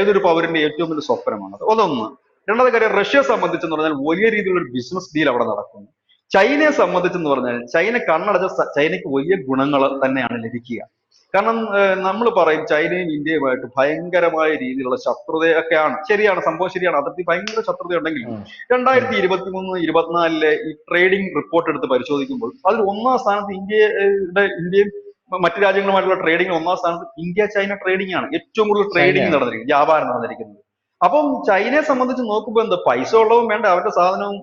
ഏതൊരു പൗരന്റെ ഏറ്റവും വലിയ സ്വപ്നമാണത്. അതൊന്ന്. രണ്ടാമത്തെ കാര്യം റഷ്യയെ സംബന്ധിച്ചെന്ന് പറഞ്ഞാൽ വലിയ രീതിയിലുള്ള ഒരു ബിസിനസ് ഡീൽ അവിടെ നടക്കുന്നു. ചൈനയെ സംബന്ധിച്ചെന്ന് പറഞ്ഞാൽ ചൈന കണ്ണടച്ച ചൈനയ്ക്ക് വലിയ ഗുണങ്ങൾ തന്നെയാണ് ലഭിക്കുക. കാരണം നമ്മൾ പറയും ചൈനയും ഇന്ത്യയുമായിട്ട് ഭയങ്കരമായ രീതിയിലുള്ള ശത്രുതയൊക്കെയാണ്. ശരിയാണ് സംഭവം ശരിയാണ്. അതിർത്തി ഭയങ്കര ശത്രുത ഉണ്ടെങ്കിലും ഉം. രണ്ടായിരത്തി ഇരുപത്തി മൂന്ന് ഇരുപത്തിനാലിലെ ഈ ട്രേഡിംഗ് റിപ്പോർട്ട് എടുത്ത് പരിശോധിക്കുമ്പോൾ അതിൽ ഒന്നാം സ്ഥാനത്ത് ഇന്ത്യയുടെ ഇന്ത്യയും മറ്റു രാജ്യങ്ങളുമായിട്ടുള്ള ട്രേഡിംഗ് ഒന്നാം സ്ഥാനത്ത് ഇന്ത്യ ചൈന ട്രേഡിംഗ് ആണ് ഏറ്റവും കൂടുതൽ ട്രേഡിംഗ്. നടന്നിരിക്കുന്നത് വ്യാപാരം നടന്നിരിക്കുന്നത്. അപ്പം ചൈനയെ സംബന്ധിച്ച് നോക്കുമ്പോൾ എന്താ? പൈസ ഉള്ളവും വേണ്ട അവരുടെ സാധനവും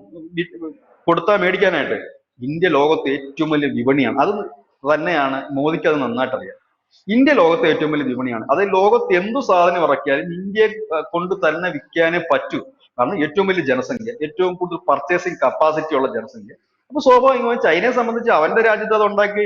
കൊടുത്താൽ മേടിക്കാനായിട്ട്. ഇന്ത്യ ലോകത്തെ ഏറ്റവും വലിയ വിപണിയാണ്. അത് തന്നെയാണ് മോദിക്ക് അത് നന്നായിട്ട് അറിയാം ഇന്ത്യ ലോകത്തെ ഏറ്റവും വലിയ വിപണിയാണ്. അത് ലോകത്ത് എന്തു സാധനം ഇറക്കിയാലും ഇന്ത്യയെ കൊണ്ട് തന്നെ വിൽക്കാനേ പറ്റൂ. കാരണം ഏറ്റവും വലിയ ജനസംഖ്യ ഏറ്റവും കൂടുതൽ പർച്ചേസിങ് കപ്പാസിറ്റി ഉള്ള ജനസംഖ്യ. അപ്പൊ സ്വാഭാവികമായും ചൈനയെ സംബന്ധിച്ച് അവന്റെ രാജ്യത്ത് അത് ഉണ്ടാക്കി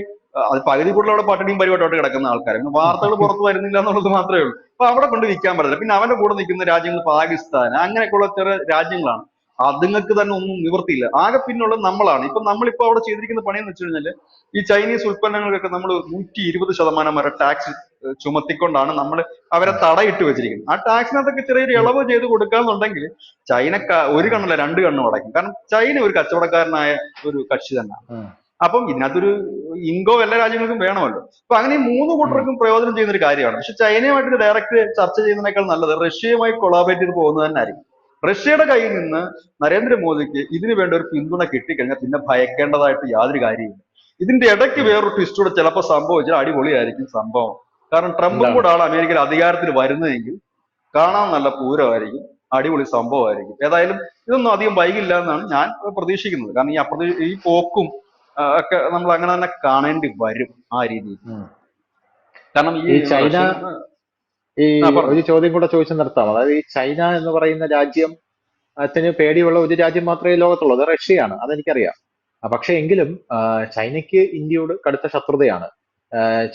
അത് പകുതി കൂടുതൽ അവിടെ പട്ടിണിയും പരിപാടിയോട്ട് കിടക്കുന്ന ആൾക്കാർ വാർത്തകൾ പുറത്ത് വരുന്നില്ല എന്നുള്ളത് മാത്രമേ ഉള്ളൂ. അപ്പൊ അവിടെ കൊണ്ട് വിൽക്കാൻ പറ്റില്ല പിന്നെ അവന്റെ കൂടെ നിൽക്കുന്ന രാജ്യങ്ങൾ പാകിസ്ഥാൻ അങ്ങനെയൊക്കെയുള്ള ചെറിയ രാജ്യങ്ങളാണ്. അതുങ്ങൾക്ക് തന്നെ ഒന്നും നിവർത്തിയില്ല. ആകെ പിന്നുള്ളത് നമ്മളാണ്. ഇപ്പൊ നമ്മളിപ്പോ അവിടെ ചെയ്തിരിക്കുന്ന പണി എന്ന് വെച്ച് കഴിഞ്ഞാൽ ഈ ചൈനീസ് ഉൽപ്പന്നങ്ങൾക്കൊക്കെ നമ്മൾ നൂറ്റി ഇരുപത് ശതമാനം വരെ ടാക്സ് ചുമത്തിക്കൊണ്ടാണ് നമ്മൾ അവരെ തടയിട്ട് വെച്ചിരിക്കുന്നത്. ആ ടാക്സിനകത്തൊക്കെ ചെറിയൊരു ഇളവ് ചെയ്ത് കൊടുക്കാന്നുണ്ടെങ്കിൽ ചൈന ഒരു കണ്ണല്ല രണ്ട് കണ്ണും അടയ്ക്കും. കാരണം ചൈന ഒരു കച്ചവടക്കാരനായ ഒരു കക്ഷി തന്നെയാണ് അപ്പം ഇതിനകത്തൊരു ഇൻകോ എല്ലാ രാജ്യങ്ങൾക്കും വേണമല്ലോ. അപ്പൊ അങ്ങനെ മൂന്ന് കൂട്ടർക്കും പ്രയോജനം ചെയ്യുന്ന ഒരു കാര്യമാണ്. പക്ഷെ ചൈനയുമായിട്ട് ഡയറക്റ്റ് ചർച്ച ചെയ്യുന്നതിനേക്കാൾ നല്ലത് റഷ്യയുമായി കൊളാബറേറ്റ് ചെയ്ത് പോകുന്നത് തന്നെ ആയിരിക്കും. റഷ്യയുടെ കയ്യിൽ നിന്ന് നരേന്ദ്രമോദിക്ക് ഇതിനു വേണ്ട ഒരു പിന്തുണ കിട്ടിക്കഴിഞ്ഞാൽ പിന്നെ ഭയക്കേണ്ടതായിട്ട് യാതൊരു കാര്യമില്ല ഇതിന്റെ ഇടയ്ക്ക് വേറൊരു ട്വിസ്റ്റ് കൂടെ ചിലപ്പോൾ സംഭവിച്ചാൽ അടിപൊളിയായിരിക്കും സംഭവം. കാരണം ട്രംപും കൂടാണ് കൂടെ ആണ് അമേരിക്കയിൽ അധികാരത്തിൽ വരുന്നതെങ്കിൽ കാണാൻ നല്ല പൂരമായിരിക്കും അടിപൊളി സംഭവമായിരിക്കും. ഏതായാലും ഇതൊന്നും അധികം വൈകില്ല എന്നാണ് ഞാൻ പ്രതീക്ഷിക്കുന്നത്. കാരണം ഈ അപ്രതീ ഈ പോക്കും ഒക്കെ നമ്മൾ അങ്ങനെ തന്നെ കാണേണ്ടി വരും ആ രീതിയിൽ. കാരണം ഈ ചൈന ഈ ഒരു ചോദ്യം കൂടെ ചോദിച്ചു നിർത്താം. അതായത് ഈ ചൈന എന്ന് പറയുന്ന രാജ്യം അതിന് പേടിയുള്ള ഒരു രാജ്യം മാത്രമേ ലോകത്തുള്ളൂ. അത് റഷ്യയാണ് അതെനിക്കറിയാം. പക്ഷെ എങ്കിലും ചൈനയ്ക്ക് ഇന്ത്യയോട് കടുത്ത ശത്രുതയാണ്.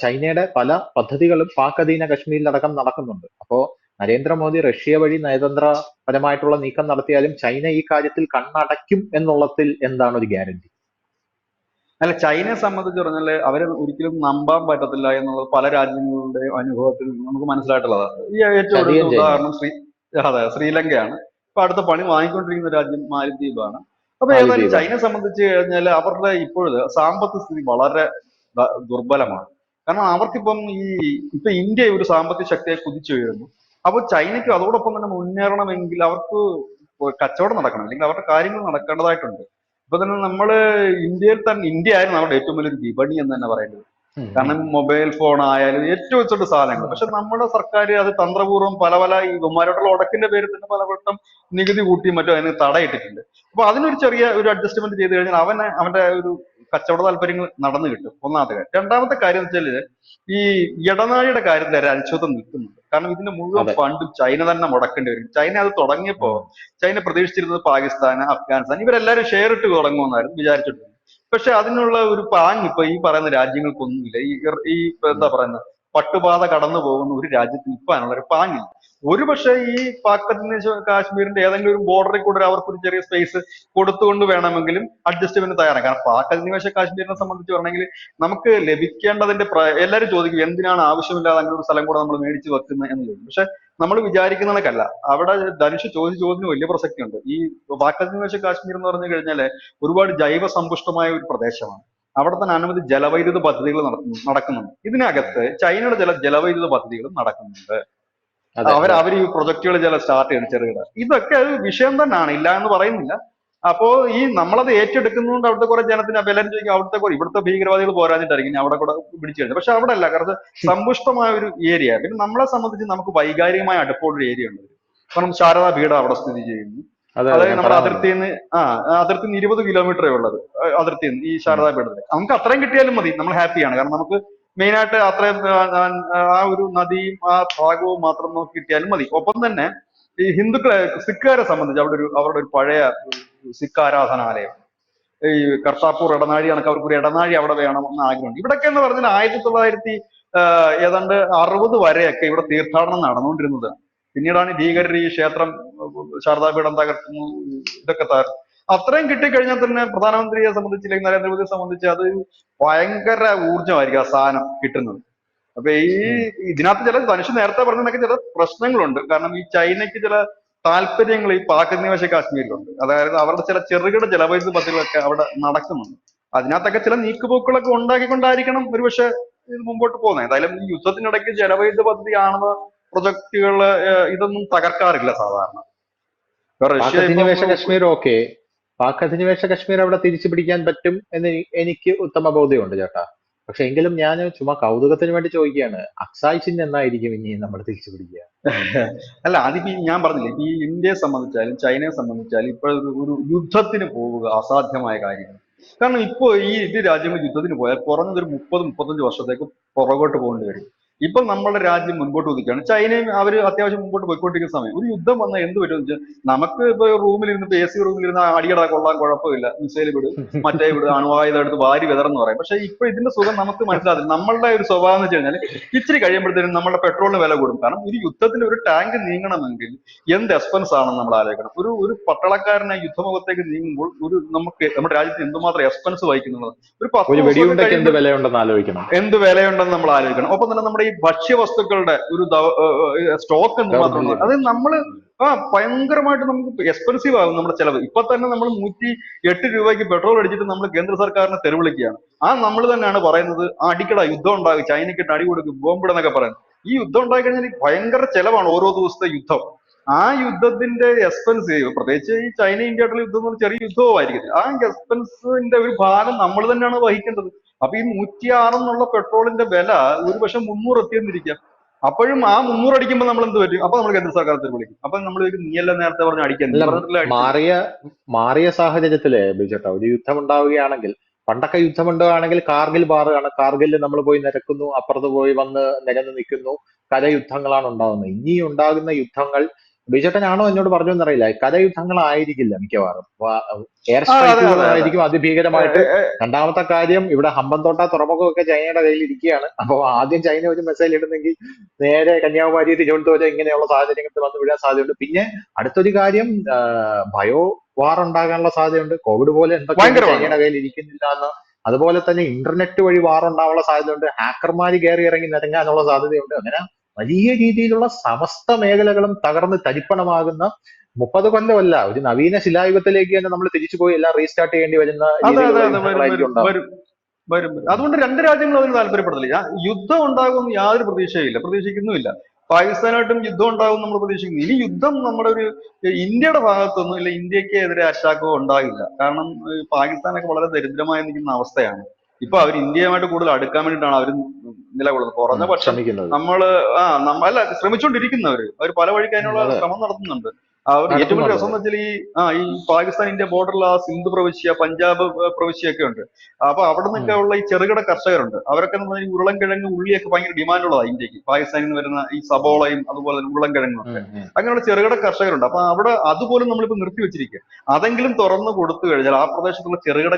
ചൈനയുടെ പല പദ്ധതികളും പാക് അധീന കശ്മീരിലടക്കം നടക്കുന്നുണ്ട്. അപ്പോ നരേന്ദ്രമോദി റഷ്യ വഴി നയതന്ത്രപരമായിട്ടുള്ള നീക്കം നടത്തിയാലും ചൈന ഈ കാര്യത്തിൽ കണ്ണടയ്ക്കും എന്നുള്ളതിൽ എന്താണ് ഒരു ഗ്യാരണ്ടി? അല്ല ചൈനയെ സംബന്ധിച്ച് പറഞ്ഞാൽ അവരെ ഒരിക്കലും നമ്പാൻ പറ്റത്തില്ല എന്നുള്ളത് പല രാജ്യങ്ങളുടെ അനുഭവത്തിൽ നമുക്ക് മനസ്സിലായിട്ടുള്ളതാണ് ഈ ഏറ്റവും ചതിയൻ ഉദാഹരണം ശ്രീ അതെ ശ്രീലങ്കയാണ്. ഇപ്പൊ അടുത്ത പണി വാങ്ങിക്കൊണ്ടിരിക്കുന്ന രാജ്യം മാലിദ്വീപാണ്. അപ്പൊ ഏതായാലും. ചൈനയെ സംബന്ധിച്ച് കഴിഞ്ഞാൽ അവരുടെ ഇപ്പോഴത്തെ സാമ്പത്തിക സ്ഥിതി വളരെ ദുർബലമാണ്. കാരണം അവർക്കിപ്പം ഈ ഇപ്പൊ ഇന്ത്യ ഒരു സാമ്പത്തിക ശക്തിയെ കുതിച്ചുയരുന്നു. അപ്പൊ ചൈനയ്ക്ക് അതോടൊപ്പം തന്നെ മുന്നേറണമെങ്കിൽ അവർക്ക് കച്ചവടം നടക്കണം. അല്ലെങ്കിൽ അവരുടെ കാര്യങ്ങൾ നടക്കേണ്ടതായിട്ടുണ്ട്. ഇപ്പൊ തന്നെ നമ്മൾ ഇന്ത്യയിൽ തന്നെ ഇന്ത്യ ആയിരുന്നു നമ്മുടെ ഏറ്റവും വലിയൊരു വിപണി എന്ന് തന്നെ പറയേണ്ടത് കാരണം മൊബൈൽ ഫോൺ ആയാലും ഏറ്റവും വെച്ചിട്ട് സാധനങ്ങൾ. പക്ഷെ നമ്മുടെ സർക്കാർ അത് തന്ത്രപൂർവം പല പല ഈ ഇവന്മാരോടുള്ള ഉടക്കിന്റെ പേരിൽ തന്നെ പലവട്ടം നികുതി കൂട്ടി മറ്റും അതിന് തടയിട്ടിട്ടുണ്ട്. അപ്പൊ അതിനൊരു ചെറിയ ഒരു അഡ്ജസ്റ്റ്മെന്റ് ചെയ്ത് കഴിഞ്ഞാൽ അവന് അവന്റെ ഒരു കച്ചവട താല്പര്യങ്ങൾ നടന്നു കിട്ടും. ഒന്നാമത്തെ കാര്യം. രണ്ടാമത്തെ കാര്യം എന്ന് വെച്ചാൽ ഈ ഇടനാഴിയുടെ കാര്യത്തിൽ ഒരു നിൽക്കുന്നു. കാരണം ഇതിന് മുഴുവൻ ഫണ്ട് ചൈന തന്നെ മുടക്കേണ്ടി വരും. ചൈന അത് തുടങ്ങിയപ്പോ ചൈന പ്രതീക്ഷിച്ചിരുന്നത് പാകിസ്ഥാൻ അഫ്ഗാനിസ്ഥാൻ ഇവരെല്ലാരും ഷെയർ ഇട്ട് തുടങ്ങുമെന്നായിരുന്നു വിചാരിച്ചിട്ടുണ്ട്. പക്ഷെ അതിനുള്ള ഒരു പാങ് ഇപ്പൊ ഈ പറയുന്ന രാജ്യങ്ങൾക്കൊന്നുമില്ല. ഈ എന്താ പറയുന്നത്? പട്ടുപാത കടന്നു പോകുന്ന ഒരു രാജ്യത്തിന് ഇപ്പൊ ഒരു പാങ്ങില്ല. ഒരു പക്ഷേ ഈ പാക്കത്തിന് കാശ്മീരിന്റെ ഏതെങ്കിലും ഒരു ബോർഡറിൽ കൂടെ അവർക്ക് ഒരു ചെറിയ സ്പേസ് കൊടുത്തുകൊണ്ട് വേണമെങ്കിലും അഡ്ജസ്റ്റ്മെന്റ് തയ്യാറാണ് കാരണം പാക് അധിനിവേശ കാശ്മീരിനെ സംബന്ധിച്ച് പറഞ്ഞെങ്കിൽ നമുക്ക് ലഭിക്കേണ്ടതിന്റെ എല്ലാവരും ചോദിക്കും എന്തിനാണ് ആവശ്യമില്ലാതെ അങ്ങനെ ഒരു സ്ഥലം കൂടെ നമ്മൾ മേടിച്ച് വെക്കുന്നത് എന്ന് ചോദിക്കും. പക്ഷെ നമ്മൾ വിചാരിക്കുന്ന കണക്കല്ല അവിടെ ധനുഷ് ചോദിച്ച ചോദ്യത്തിന് വലിയ പ്രസക്തിയുണ്ട്. ഈ പാക് അധിനിവേശ കാശ്മീർ എന്ന് പറഞ്ഞു കഴിഞ്ഞാൽ ഒരുപാട് ജൈവ സമ്പുഷ്ടമായ ഒരു പ്രദേശമാണ്. അവിടെ തന്നെ അനവധി ജലവൈദ്യുത പദ്ധതികൾ നടക്കുന്നു നടക്കുന്നുണ്ട്. ഇതിനകത്ത് ചൈനയുടെ ചില ജലവൈദ്യുത പദ്ധതികളും നടക്കുന്നുണ്ട്. അവർ അവർ ഈ പ്രൊജക്ടുകൾ ചില സ്റ്റാർട്ട് ചെയ്യണം ചെറുകിട. ഇതൊക്കെ ഒരു വിഷയം തന്നെയാണ് ഇല്ല എന്ന് പറയുന്നില്ല. അപ്പോ ഈ നമ്മളത് ഏറ്റെടുക്കുന്നതുകൊണ്ട് അവിടുത്തെ കുറെ ജനത്തിന് എല്ലാവരും ചോദിക്കും അവിടുത്തെ കുറെ ഇവിടുത്തെ ഭീകരവാദികൾ പോരാഞ്ഞിട്ടായിരിക്കും അവിടെ കൂടെ പിടിച്ചു കഴിഞ്ഞു പക്ഷെ അവിടെ അല്ല കാരണം സമ്പുഷ്ടമായ ഒരു ഏരിയ. പിന്നെ നമ്മളെ സംബന്ധിച്ച് നമുക്ക് വൈകാരികമായ അടുപ്പമുള്ള ഒരു ഏരിയ ഉണ്ട് കാരണം ശാരദാ പീഠം അവിടെ സ്ഥിതി ചെയ്യുന്നു. അതായത് നമ്മുടെ അതിർത്തിയിൽ നിന്ന് ആ അതിർത്തി നിന്ന് ഇരുപത് കിലോമീറ്ററേ ഉള്ളത്. അതിർത്തിയിൽ നിന്ന് ഈ ശാരദാ പീഠത്തിൽ നമുക്ക് അത്രയും കിട്ടിയാലും മതി. നമ്മൾ ഹാപ്പിയാണ് കാരണം നമുക്ക് മെയിൻ ആയിട്ട് അത്രയും ആ, ഒരു നദിയും ആ ഭാഗവും മാത്രം നമുക്ക് കിട്ടിയാലും മതി. ഒപ്പം തന്നെ ഈ ഹിന്ദുക്കളെ സിഖുകാരെ സംബന്ധിച്ച് അവിടെ ഒരു അവരുടെ ഒരു പഴയ സിഖ് ആരാധനാലയം ഈ കർത്താപ്പൂർ ഇടനാഴി കണക്ക് അവർക്ക് ഒരു ഇടനാഴി അവിടെ വേണമെന്ന് ആഗ്രഹമുണ്ട്. ഇവിടൊക്കെ എന്ന് പറഞ്ഞാൽ ആയിരത്തി തൊള്ളായിരത്തി ഏതാണ്ട് അറുപത് വരെയൊക്കെ ഇവിടെ തീർത്ഥാടനം നടന്നുകൊണ്ടിരുന്നത്. പിന്നീടാണ് ഭീകരർ ഈ ക്ഷേത്രം ശാരദാപീഠം തകർക്കുന്നു ഇതൊക്കെ തകർന്നു. അത്രയും കിട്ടിക്കഴിഞ്ഞാൽ തന്നെ പ്രധാനമന്ത്രിയെ സംബന്ധിച്ച് അല്ലെങ്കിൽ നരേന്ദ്രമോദിയെ സംബന്ധിച്ച് അത് ഭയങ്കര ഊർജമായിരിക്കും ആ സാധനം കിട്ടുന്നത്. അപ്പൊ ഈ ഇതിനകത്ത് ചില മനുഷ്യൻ നേരത്തെ പറഞ്ഞതൊക്കെ ചില പ്രശ്നങ്ങളുണ്ട്. കാരണം ഈ ചൈനയ്ക്ക് ചില താല്പര്യങ്ങൾ ഈ പാക് അധിനിവേശ കാശ്മീരിലുണ്ട്. അതായത് അവരുടെ ചില ചെറുകിട ജലവൈദ്യുത പദ്ധതികളൊക്കെ അവിടെ നടക്കുന്നുണ്ട്. അതിനകത്തൊക്കെ ചില നീക്കുപോക്കുകളൊക്കെ ഉണ്ടാക്കിക്കൊണ്ടായിരിക്കണം ഒരുപക്ഷെ ഇത് മുമ്പോട്ട് പോകുന്നത്. എന്തായാലും ഈ യുദ്ധത്തിനിടയ്ക്ക് ജലവൈദ്യുത പദ്ധതി ആണെന്ന പ്രൊജക്ടുകൾ ഇതൊന്നും തകർക്കാറില്ല സാധാരണ. ഇപ്പൊ റഷ്യ കശ്മീർ ഓക്കെ. പാക് അധിനിവേശ കശ്മീർ അവിടെ തിരിച്ചു പിടിക്കാൻ പറ്റും എന്ന് എനിക്ക് ഉത്തമ ബോധ്യമുണ്ട് ചേട്ടാ. പക്ഷെ എങ്കിലും ഞാൻ ചുമ്മാ കൗതുകത്തിന് വേണ്ടി ചോദിക്കുകയാണ്. അക്സായ് ചിഹ്നം എന്നായിരിക്കും ഇനി നമ്മൾ തിരിച്ചു പിടിക്കുക. അല്ല അതിപ്പോ ഞാൻ പറഞ്ഞില്ലേ ഈ ഇന്ത്യയെ സംബന്ധിച്ചാലും ചൈനയെ സംബന്ധിച്ചാലും ഇപ്പോൾ ഒരു യുദ്ധത്തിന് പോവുക അസാധ്യമായ കാര്യമാണ് കാരണം ഇപ്പോ ഈ രണ്ട് രാജ്യങ്ങൾ യുദ്ധത്തിന് പോയാൽ കുറഞ്ഞത് ഒരു മുപ്പത് മുപ്പത്തഞ്ച് വർഷത്തേക്ക് പുറകോട്ട് പോകേണ്ടി വരും. ഇപ്പൊ നമ്മളുടെ രാജ്യം മുൻപോട്ട് കുതിക്കുകയാണ് ചൈനയും അവർ അത്യാവശ്യം മുമ്പോട്ട് പോയിക്കൊണ്ടിരിക്കുന്ന സമയം. ഒരു യുദ്ധം വന്നാൽ എന്ത് പറ്റും വെച്ചാൽ നമുക്ക് ഇപ്പൊ റൂമിലിരുന്ന് എ സി റൂമിലിരുന്ന് അടിയട കൊള്ളാൻ കുഴപ്പമില്ല. മിസൈൽ വിട് മറ്റേ വിട് അണുവായുധം എടുത്ത് വാരി വിതറെന്ന് പറയും. പക്ഷേ ഇപ്പോൾ ഇതിന്റെ സുഖം നമുക്ക് മനസ്സിലാകും നമ്മളുടെ ഒരു സ്വഭാവം എന്ന് വെച്ച് കഴിഞ്ഞാൽ ഇച്ചിരി കഴിയുമ്പോഴത്തേനും നമ്മുടെ പെട്രോളിന് വില കൂടും. കാരണം ഒരു യുദ്ധത്തിൽ ഒരു ടാങ്ക് നീങ്ങണമെങ്കിൽ എന്ത് എക്സ്പെൻസ് ആണെന്ന് നമ്മൾ ആലോചിക്കണം. ഒരു ഒരു പട്ടാളക്കാരനെ യുദ്ധമുഖത്തേക്ക് നീങ്ങുമ്പോൾ ഒരു നമുക്ക് നമ്മുടെ രാജ്യത്ത് എന്തുമാത്രം എക്സ്പെൻസ് വഹിക്കുന്നുള്ളത്? ഒരു പത്ത് വെടിയുണ്ടയ്ക്ക് എന്ത് വിലയുണ്ടെന്ന് ആലോചിക്കണം. എന്ത് വിലയുണ്ടെന്ന് നമ്മൾ ആലോചിക്കണം. ഒപ്പം തന്നെ നമ്മുടെ ഈ ഭക്ഷ്യവസ്തുക്കളുടെ ഒരു സ്റ്റോക്ക് എന്ന് മാത്രം അത് നമ്മൾ ആ ഭയങ്കരമായിട്ട് നമുക്ക് എക്സ്പെൻസീവ് ആകും നമ്മുടെ ചെലവ്. ഇപ്പൊ തന്നെ നമ്മൾ നൂറ്റി എട്ട് രൂപയ്ക്ക് പെട്രോൾ അടിച്ചിട്ട് നമ്മൾ കേന്ദ്ര സർക്കാരിനെ തെരുവിളിക്കുകയാണ്. ആ നമ്മൾ തന്നെയാണ് പറയുന്നത് ആ അടിക്കട യുദ്ധം ഉണ്ടാകും ചൈനയ്ക്കിട്ട് അടി കൊടുക്കും ബോംബിടെന്നൊക്കെ പറയുന്നത്. ഈ യുദ്ധം ഉണ്ടായി കഴിഞ്ഞാൽ ഭയങ്കര ചെലവാണ് ഓരോ ദിവസത്തെ യുദ്ധം. ആ യുദ്ധത്തിന്റെ എക്സ്പെൻസ് പ്രത്യേകിച്ച് ഈ ചൈന ഇന്ത്യ ആയിട്ടുള്ള യുദ്ധം എന്ന് പറഞ്ഞാൽ ചെറിയ യുദ്ധമായിരിക്കും. ആ എക്സ്പെൻസിന്റെ ഒരു ഭാഗം നമ്മൾ തന്നെയാണ് വഹിക്കേണ്ടത്. അപ്പൊ ഈ നൂറ്റി ആറെന്നുള്ള പെട്രോളിന്റെ വില ഒരു പക്ഷെ മുന്നൂറ് എത്തിയെന്നിരിക്കാം. അപ്പോഴും ആ മുന്നൂറ് അടിക്കുമ്പോൾ നമ്മൾ എന്ത് പറ്റും? അപ്പൊ നമ്മൾ കേന്ദ്ര സർക്കാർ വിളിക്കും? അപ്പൊ നമ്മൾ നീയല്ല നേരത്തെ പറഞ്ഞ അടിക്കാൻ മാറിയ മാറിയ സാഹചര്യത്തിൽ ബിജേട്ടാ ഒരു യുദ്ധം ഉണ്ടാവുകയാണെങ്കിൽ പണ്ടൊക്കെ യുദ്ധം ഉണ്ടാവുകയാണെങ്കിൽ കാർഗിൽ ബാറുകയാണ് കാർഗിൽ നമ്മൾ പോയി നിരക്കുന്നു അപ്പുറത്ത് പോയി വന്ന് നിരന്ന് നിൽക്കുന്നു കരയുദ്ധങ്ങളാണ് ഉണ്ടാകുന്നത് ഇനി ഉണ്ടാകുന്ന യുദ്ധങ്ങൾ ബിജേട്ടനാണോ എന്നോട് പറഞ്ഞു എന്നറിയില്ല കഥയുദ്ധങ്ങളായിരിക്കില്ല മിക്കവാറും. എയർ. സ്ട്രൈക്കുകളായിരിക്കും അതിഭീകരമായിട്ട്. രണ്ടാമത്തെ കാര്യം ഇവിടെ ഹമ്പന്തോട്ട തുറമുഖമൊക്കെ ചൈനയുടെ കയ്യിൽ ഇരിക്കുകയാണ് അപ്പോൾ ആദ്യം ചൈന ഒരു മിസൈൽ ഇടുന്നെങ്കിൽ നേരെ കന്യാകുമാരി തിരുവനന്തപുരം ഇങ്ങനെയുള്ള സാഹചര്യങ്ങളിൽ വന്ന് വീഴാൻ സാധ്യതയുണ്ട്. പിന്നെ അടുത്തൊരു കാര്യം ബയോ വാർ ഉണ്ടാകാനുള്ള സാധ്യതയുണ്ട്. കോവിഡ് പോലെ എന്തൊക്കെ. ചൈനയുടെ കയ്യിൽ ഇരിക്കുന്നില്ല എന്ന്. അതുപോലെ തന്നെ ഇന്റർനെറ്റ് വഴി വാർ ഉണ്ടാവാനുള്ള സാധ്യതയുണ്ട്. ഹാക്കർമാര് കയറി ഇറങ്ങി നിരങ്ങാനുള്ള സാധ്യതയുണ്ട്. അങ്ങനെ വലിയ രീതിയിലുള്ള സമസ്ത മേഖലകളും തകർന്ന് തരിപ്പണമാകുന്ന മുപ്പത് കൊല്ലമല്ല ഒരു നവീന ശിലായുഗത്തിലേക്ക് തന്നെ നമ്മൾ തിരിച്ചു പോയി എല്ലാം റീസ്റ്റാർട്ട് ചെയ്യേണ്ടി വരുന്ന വരും. അതുകൊണ്ട് രണ്ട് രാജ്യങ്ങളും അതിന് താല്പര്യപ്പെടുന്നില്ല. യുദ്ധം ഉണ്ടാകുമെന്ന് യാതൊരു പ്രതീക്ഷയില്ല പ്രതീക്ഷിക്കുന്നുമില്ല. പാകിസ്ഥാനായിട്ടും യുദ്ധം ഉണ്ടാകും നമ്മൾ പ്രതീക്ഷിക്കുന്നു ഇനി യുദ്ധം നമ്മുടെ ഒരു ഇന്ത്യയുടെ ഭാഗത്തൊന്നും ഇല്ല ഇന്ത്യയ്ക്ക് എതിരെ അറ്റാക്കോ ഉണ്ടാകില്ല. കാരണം പാകിസ്ഥാനൊക്കെ വളരെ ദരിദ്രമായി നിൽക്കുന്ന അവസ്ഥയാണ്. ഇപ്പൊ അവർ ഇന്ത്യയുമായിട്ട് കൂടുതൽ അടുക്കാൻ വേണ്ടിയിട്ടാണ് അവർ നിലകൊള്ളുന്നത്. കുറഞ്ഞ പക്ഷം നമ്മൾ നമ്മൾ ആ അല്ല ശ്രമിച്ചുകൊണ്ടിരിക്കുന്നവര് അവർ പല വഴിക്ക് അതിനുള്ള ശ്രമം നടത്തുന്നുണ്ട്. ഏറ്റവും വലിയ രസം എന്ന് വെച്ചാൽ ഈ ആ ഈ പാകിസ്ഥാൻ ഇന്ത്യ ബോർഡറിൽ ആ സിന്ധു പ്രവിശ്യ പഞ്ചാബ് പ്രവിശ്യൊക്കെ പ്രവിശ്യ ഒക്കെ ഉണ്ട്. അപ്പൊ അവിടെ നിന്നൊക്കെ ഉള്ള ഈ ചെറുകിട കർഷകരുണ്ട്. അവരൊക്കെ ഈ ഉരുളൻകിഴങ്ങ് ഉള്ളിയൊക്കെ ഭയങ്കര ഡിമാൻഡുള്ളതാണ് ഇന്ത്യയ്ക്ക്. പാകിസ്ഥാനിൽ നിന്ന് വരുന്ന ഈ സബോളയും അതുപോലെ തന്നെ ഉരുളൻകിഴങ്ങും ഒക്കെ. അങ്ങനെയുള്ള ചെറുകിട കർഷകരുണ്ട്. അപ്പൊ അവിടെ അതുപോലും നമ്മളിപ്പോ നിർത്തി വെച്ചിരിക്കുക അതെങ്കിലും തുറന്നു കൊടുത്തു കഴിഞ്ഞാൽ ആ പ്രദേശത്തുള്ള ചെറുകിട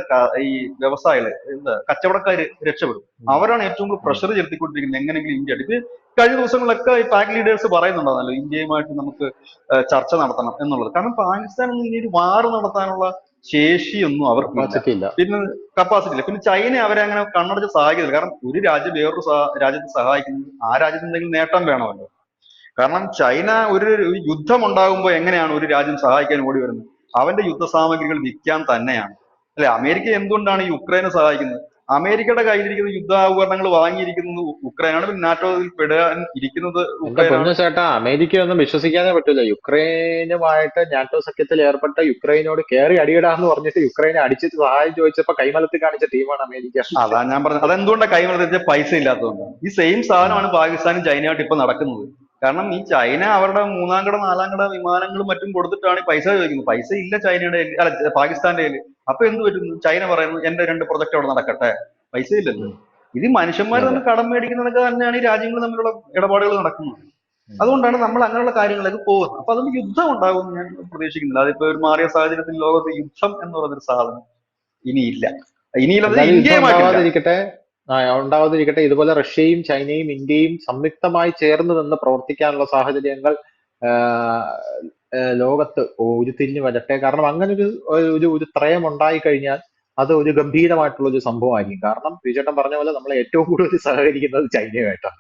ഈ വ്യവസായികൾ എന്താ കച്ചവടക്കാര് രക്ഷപ്പെടും. അവരാണ് ഏറ്റവും കൂടുതൽ പ്രഷർ ചെലുത്തിക്കൊണ്ടിരിക്കുന്നത്. എങ്ങനെയെങ്കിലും ഇന്ത്യ അടുത്ത് കഴിഞ്ഞ ദിവസങ്ങളിലൊക്കെ ഈ പാക് ലീഡേഴ്സ് പറയുന്നുണ്ടായിരുന്നല്ലോ ഇന്ത്യയുമായിട്ട് നമുക്ക് ചർച്ച നടത്തണം എന്നുള്ളത്. കാരണം പാകിസ്ഥാൻ ഇനി ഒരു വാർ നടത്താനുള്ള ശേഷിയൊന്നും അവർക്ക് പിന്നെ കപ്പാസിറ്റി ഇല്ല. പിന്നെ ചൈന അവരെ അങ്ങനെ കണ്ണടച്ച് സഹായിക്കുന്നില്ല. കാരണം ഒരു രാജ്യം വേറൊരു രാജ്യത്ത് സഹായിക്കുന്നത് ആ രാജ്യത്ത് എന്തെങ്കിലും നേട്ടം വേണമല്ലോ. കാരണം ചൈന ഒരു യുദ്ധം ഉണ്ടാകുമ്പോൾ എങ്ങനെയാണ് ഒരു രാജ്യം സഹായിക്കാൻ ഓടി വരുന്നത്? അവന്റെ യുദ്ധ സാമഗ്രികൾ വിൽക്കാൻ തന്നെയാണ്. അല്ലെ? അമേരിക്ക എന്തുകൊണ്ടാണ് ഈ യുക്രൈനെ സഹായിക്കുന്നത്? അമേരിക്കയുടെ കയ്യിലിരിക്കുന്ന യുദ്ധാപകരണങ്ങൾ വാങ്ങിയിരിക്കുന്നത് ഉക്രൈനാണ്. പിന്നെ നാറ്റോയിൽ പെടാൻ ഇരിക്കുന്നത് പൊന്നു ചേട്ടാ അമേരിക്ക ഒന്നും വിശ്വസിക്കാനേ പറ്റില്ല. യുക്രൈനുമായിട്ട് നാറ്റോ സഖ്യത്തിൽ ഏർപ്പെട്ട യുക്രൈനോട് കയറി അടിയിടാന്ന് പറഞ്ഞിട്ട് യുക്രൈനെ അടിച്ചിട്ട് സഹായം ചോദിച്ചപ്പോ കൈമലത്തിൽ കാണിച്ച ടീമാണ് അമേരിക്ക. അതാ ഞാൻ പറഞ്ഞത്. അതെന്തുകൊണ്ടാണ് കൈമലത്തിൽ വെച്ചാൽ പൈസ ഇല്ലാത്തതുകൊണ്ട്? ഈ സെയിം സാധനമാണ് പാകിസ്ഥാനും ചൈനയായിട്ട് ഇപ്പൊ നടക്കുന്നത്. കാരണം ഈ ചൈന അവരുടെ മൂന്നാം കട നാലാം കട വിമാനങ്ങളും മറ്റും കൊടുത്തിട്ടാണ് പൈസ ചോദിക്കുന്നത്. പൈസ ഇല്ല ചൈനയുടെ. അല്ല പാകിസ്ഥാന്റെ അപ്പൊ എന്ത് പറ്റുന്നു ചൈന പറയുന്നു എന്റെ രണ്ട് പ്രൊജക്ട് അവിടെ നടക്കട്ടെ. പൈസ ഇല്ലല്ലോ. ഇത് മനുഷ്യന്മാർ തമ്മിൽ കടം മേടിക്കുന്നതൊക്കെ തന്നെയാണ് ഈ രാജ്യങ്ങൾ തമ്മിലുള്ള ഇടപാടുകൾ നടക്കുന്നത്. അതുകൊണ്ടാണ് നമ്മൾ അങ്ങനെയുള്ള കാര്യങ്ങളിലേക്ക് പോകുന്നത്. അപ്പൊ അതുകൊണ്ട് യുദ്ധം ഉണ്ടാകുമെന്ന് ഞാൻ പ്രതീക്ഷിക്കുന്നില്ല. അതിപ്പോ ഒരു മാറിയ സാഹചര്യത്തിൽ ലോകത്ത് യുദ്ധം എന്ന് പറയുന്നൊരു സാധനം ഇനിയില്ല. ഇന്ത്യയുമായിട്ടില്ല. ഉണ്ടാവാതിരിക്കട്ടെ. ഇതുപോലെ റഷ്യയും ചൈനയും ഇന്ത്യയും സംയുക്തമായി ചേർന്ന് നിന്ന് പ്രവർത്തിക്കാനുള്ള സാഹചര്യങ്ങൾ ലോകത്ത് ഉരുത്തിരിഞ്ഞു വരട്ടെ. കാരണം അങ്ങനെ ഒരു ഒരു ഒരു ത്രയം ഉണ്ടായി കഴിഞ്ഞാൽ അത് ഒരു ഗംഭീരമായിട്ടുള്ള ഒരു സംഭവമായിരിക്കും. കാരണം വിജേട്ടൻ പറഞ്ഞ പോലെ നമ്മൾ ഏറ്റവും കൂടുതൽ സഹകരിക്കുന്നത് ചൈനയുമായിട്ടാണ്.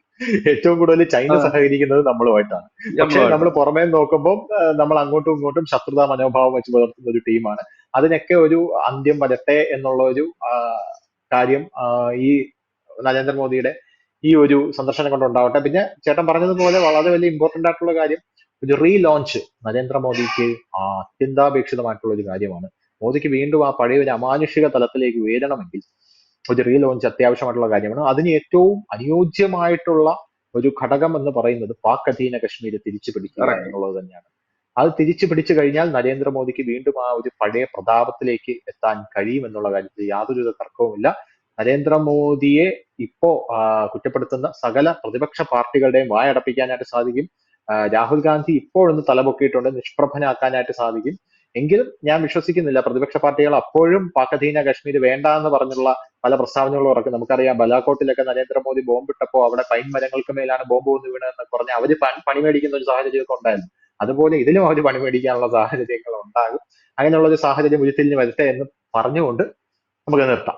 ഏറ്റവും കൂടുതൽ ചൈന. സഹകരിക്കുന്നത് നമ്മളുമായിട്ടാണ്. പക്ഷെ നമ്മൾ പുറമേ നോക്കുമ്പോൾ നമ്മൾ അങ്ങോട്ടും ഇങ്ങോട്ടും ശത്രുതാ മനോഭാവം വെച്ച് പുലർത്തുന്ന ഒരു ടീമാണ്. അതിനൊക്കെ ഒരു അന്ത്യം വരട്ടെ എന്നുള്ള ഒരു കാര്യം ഈ നരേന്ദ്രമോദിയുടെ ഈ ഒരു സന്ദർശനം കൊണ്ട് ഉണ്ടാവട്ടെ പിന്നെ ചേട്ടൻ പറഞ്ഞതുപോലെ വളരെ വലിയ ഇമ്പോർട്ടന്റ് ആയിട്ടുള്ള കാര്യം ഒരു റീലോഞ്ച് നരേന്ദ്രമോദിക്ക് അത്യന്താപേക്ഷിതമായിട്ടുള്ള ഒരു കാര്യമാണ്. മോദിക്ക് വീണ്ടും ആ പഴയ ഒരു അമാനുഷിക തലത്തിലേക്ക് ഉയരണമെങ്കിൽ ഒരു റീലോഞ്ച് അത്യാവശ്യമായിട്ടുള്ള കാര്യമാണ്. അതിന് ഏറ്റവും അനുയോജ്യമായിട്ടുള്ള ഒരു ഘടകം എന്ന് പറയുന്നത് പാക് അധീന കശ്മീര് തിരിച്ചു പിടിക്കുക എന്നുള്ളത് തന്നെയാണ്. അത് തിരിച്ചു പിടിച്ചു കഴിഞ്ഞാൽ നരേന്ദ്രമോദിക്ക് വീണ്ടും ആ ഒരു പഴയ പ്രതാപത്തിലേക്ക് എത്താൻ കഴിയും എന്നുള്ള കാര്യത്തിൽ യാതൊരുവിധ തർക്കവുമില്ല. നരേന്ദ്രമോദിയെ ഇപ്പോ കുറ്റപ്പെടുത്തുന്ന സകല പ്രതിപക്ഷ പാർട്ടികളുടെയും വായടപ്പിക്കാനായിട്ട് സാധിക്കും. രാഹുൽ ഗാന്ധി ഇപ്പോഴൊന്ന് തലപൊക്കിയിട്ടുണ്ട് നിഷ്പ്രഭനാക്കാനായിട്ട് സാധിക്കും. എങ്കിലും ഞാൻ വിശ്വസിക്കുന്നില്ല. പ്രതിപക്ഷ പാർട്ടികൾ അപ്പോഴും പാകധീന കശ്മീർ വേണ്ട എന്ന് പറഞ്ഞുള്ള പല പ്രസ്താവനകളും ഇറക്കും. നമുക്കറിയാം ബലാക്കോട്ടിലൊക്കെ നരേന്ദ്രമോദി ബോംബിട്ടപ്പോ അവിടെ പൈൻ മരങ്ങൾക്ക് മേലാണ് ബോംബ് വന്ന് വീണതെന്ന് പറഞ്ഞ് അവർ പണി മേടിക്കുന്ന ഒരു സാഹചര്യമൊക്കെ ഉണ്ടായിരുന്നു. അതുപോലെ ഇതിലും അവർ പണി മേടിക്കാനുള്ള സാഹചര്യങ്ങൾ ഉണ്ടാകും. അങ്ങനെയുള്ള ഒരു സാഹചര്യം ഉരുത്തിരിഞ്ഞ് വരട്ടെ എന്ന് പറഞ്ഞുകൊണ്ട് നമുക്ക് നിർത്താം.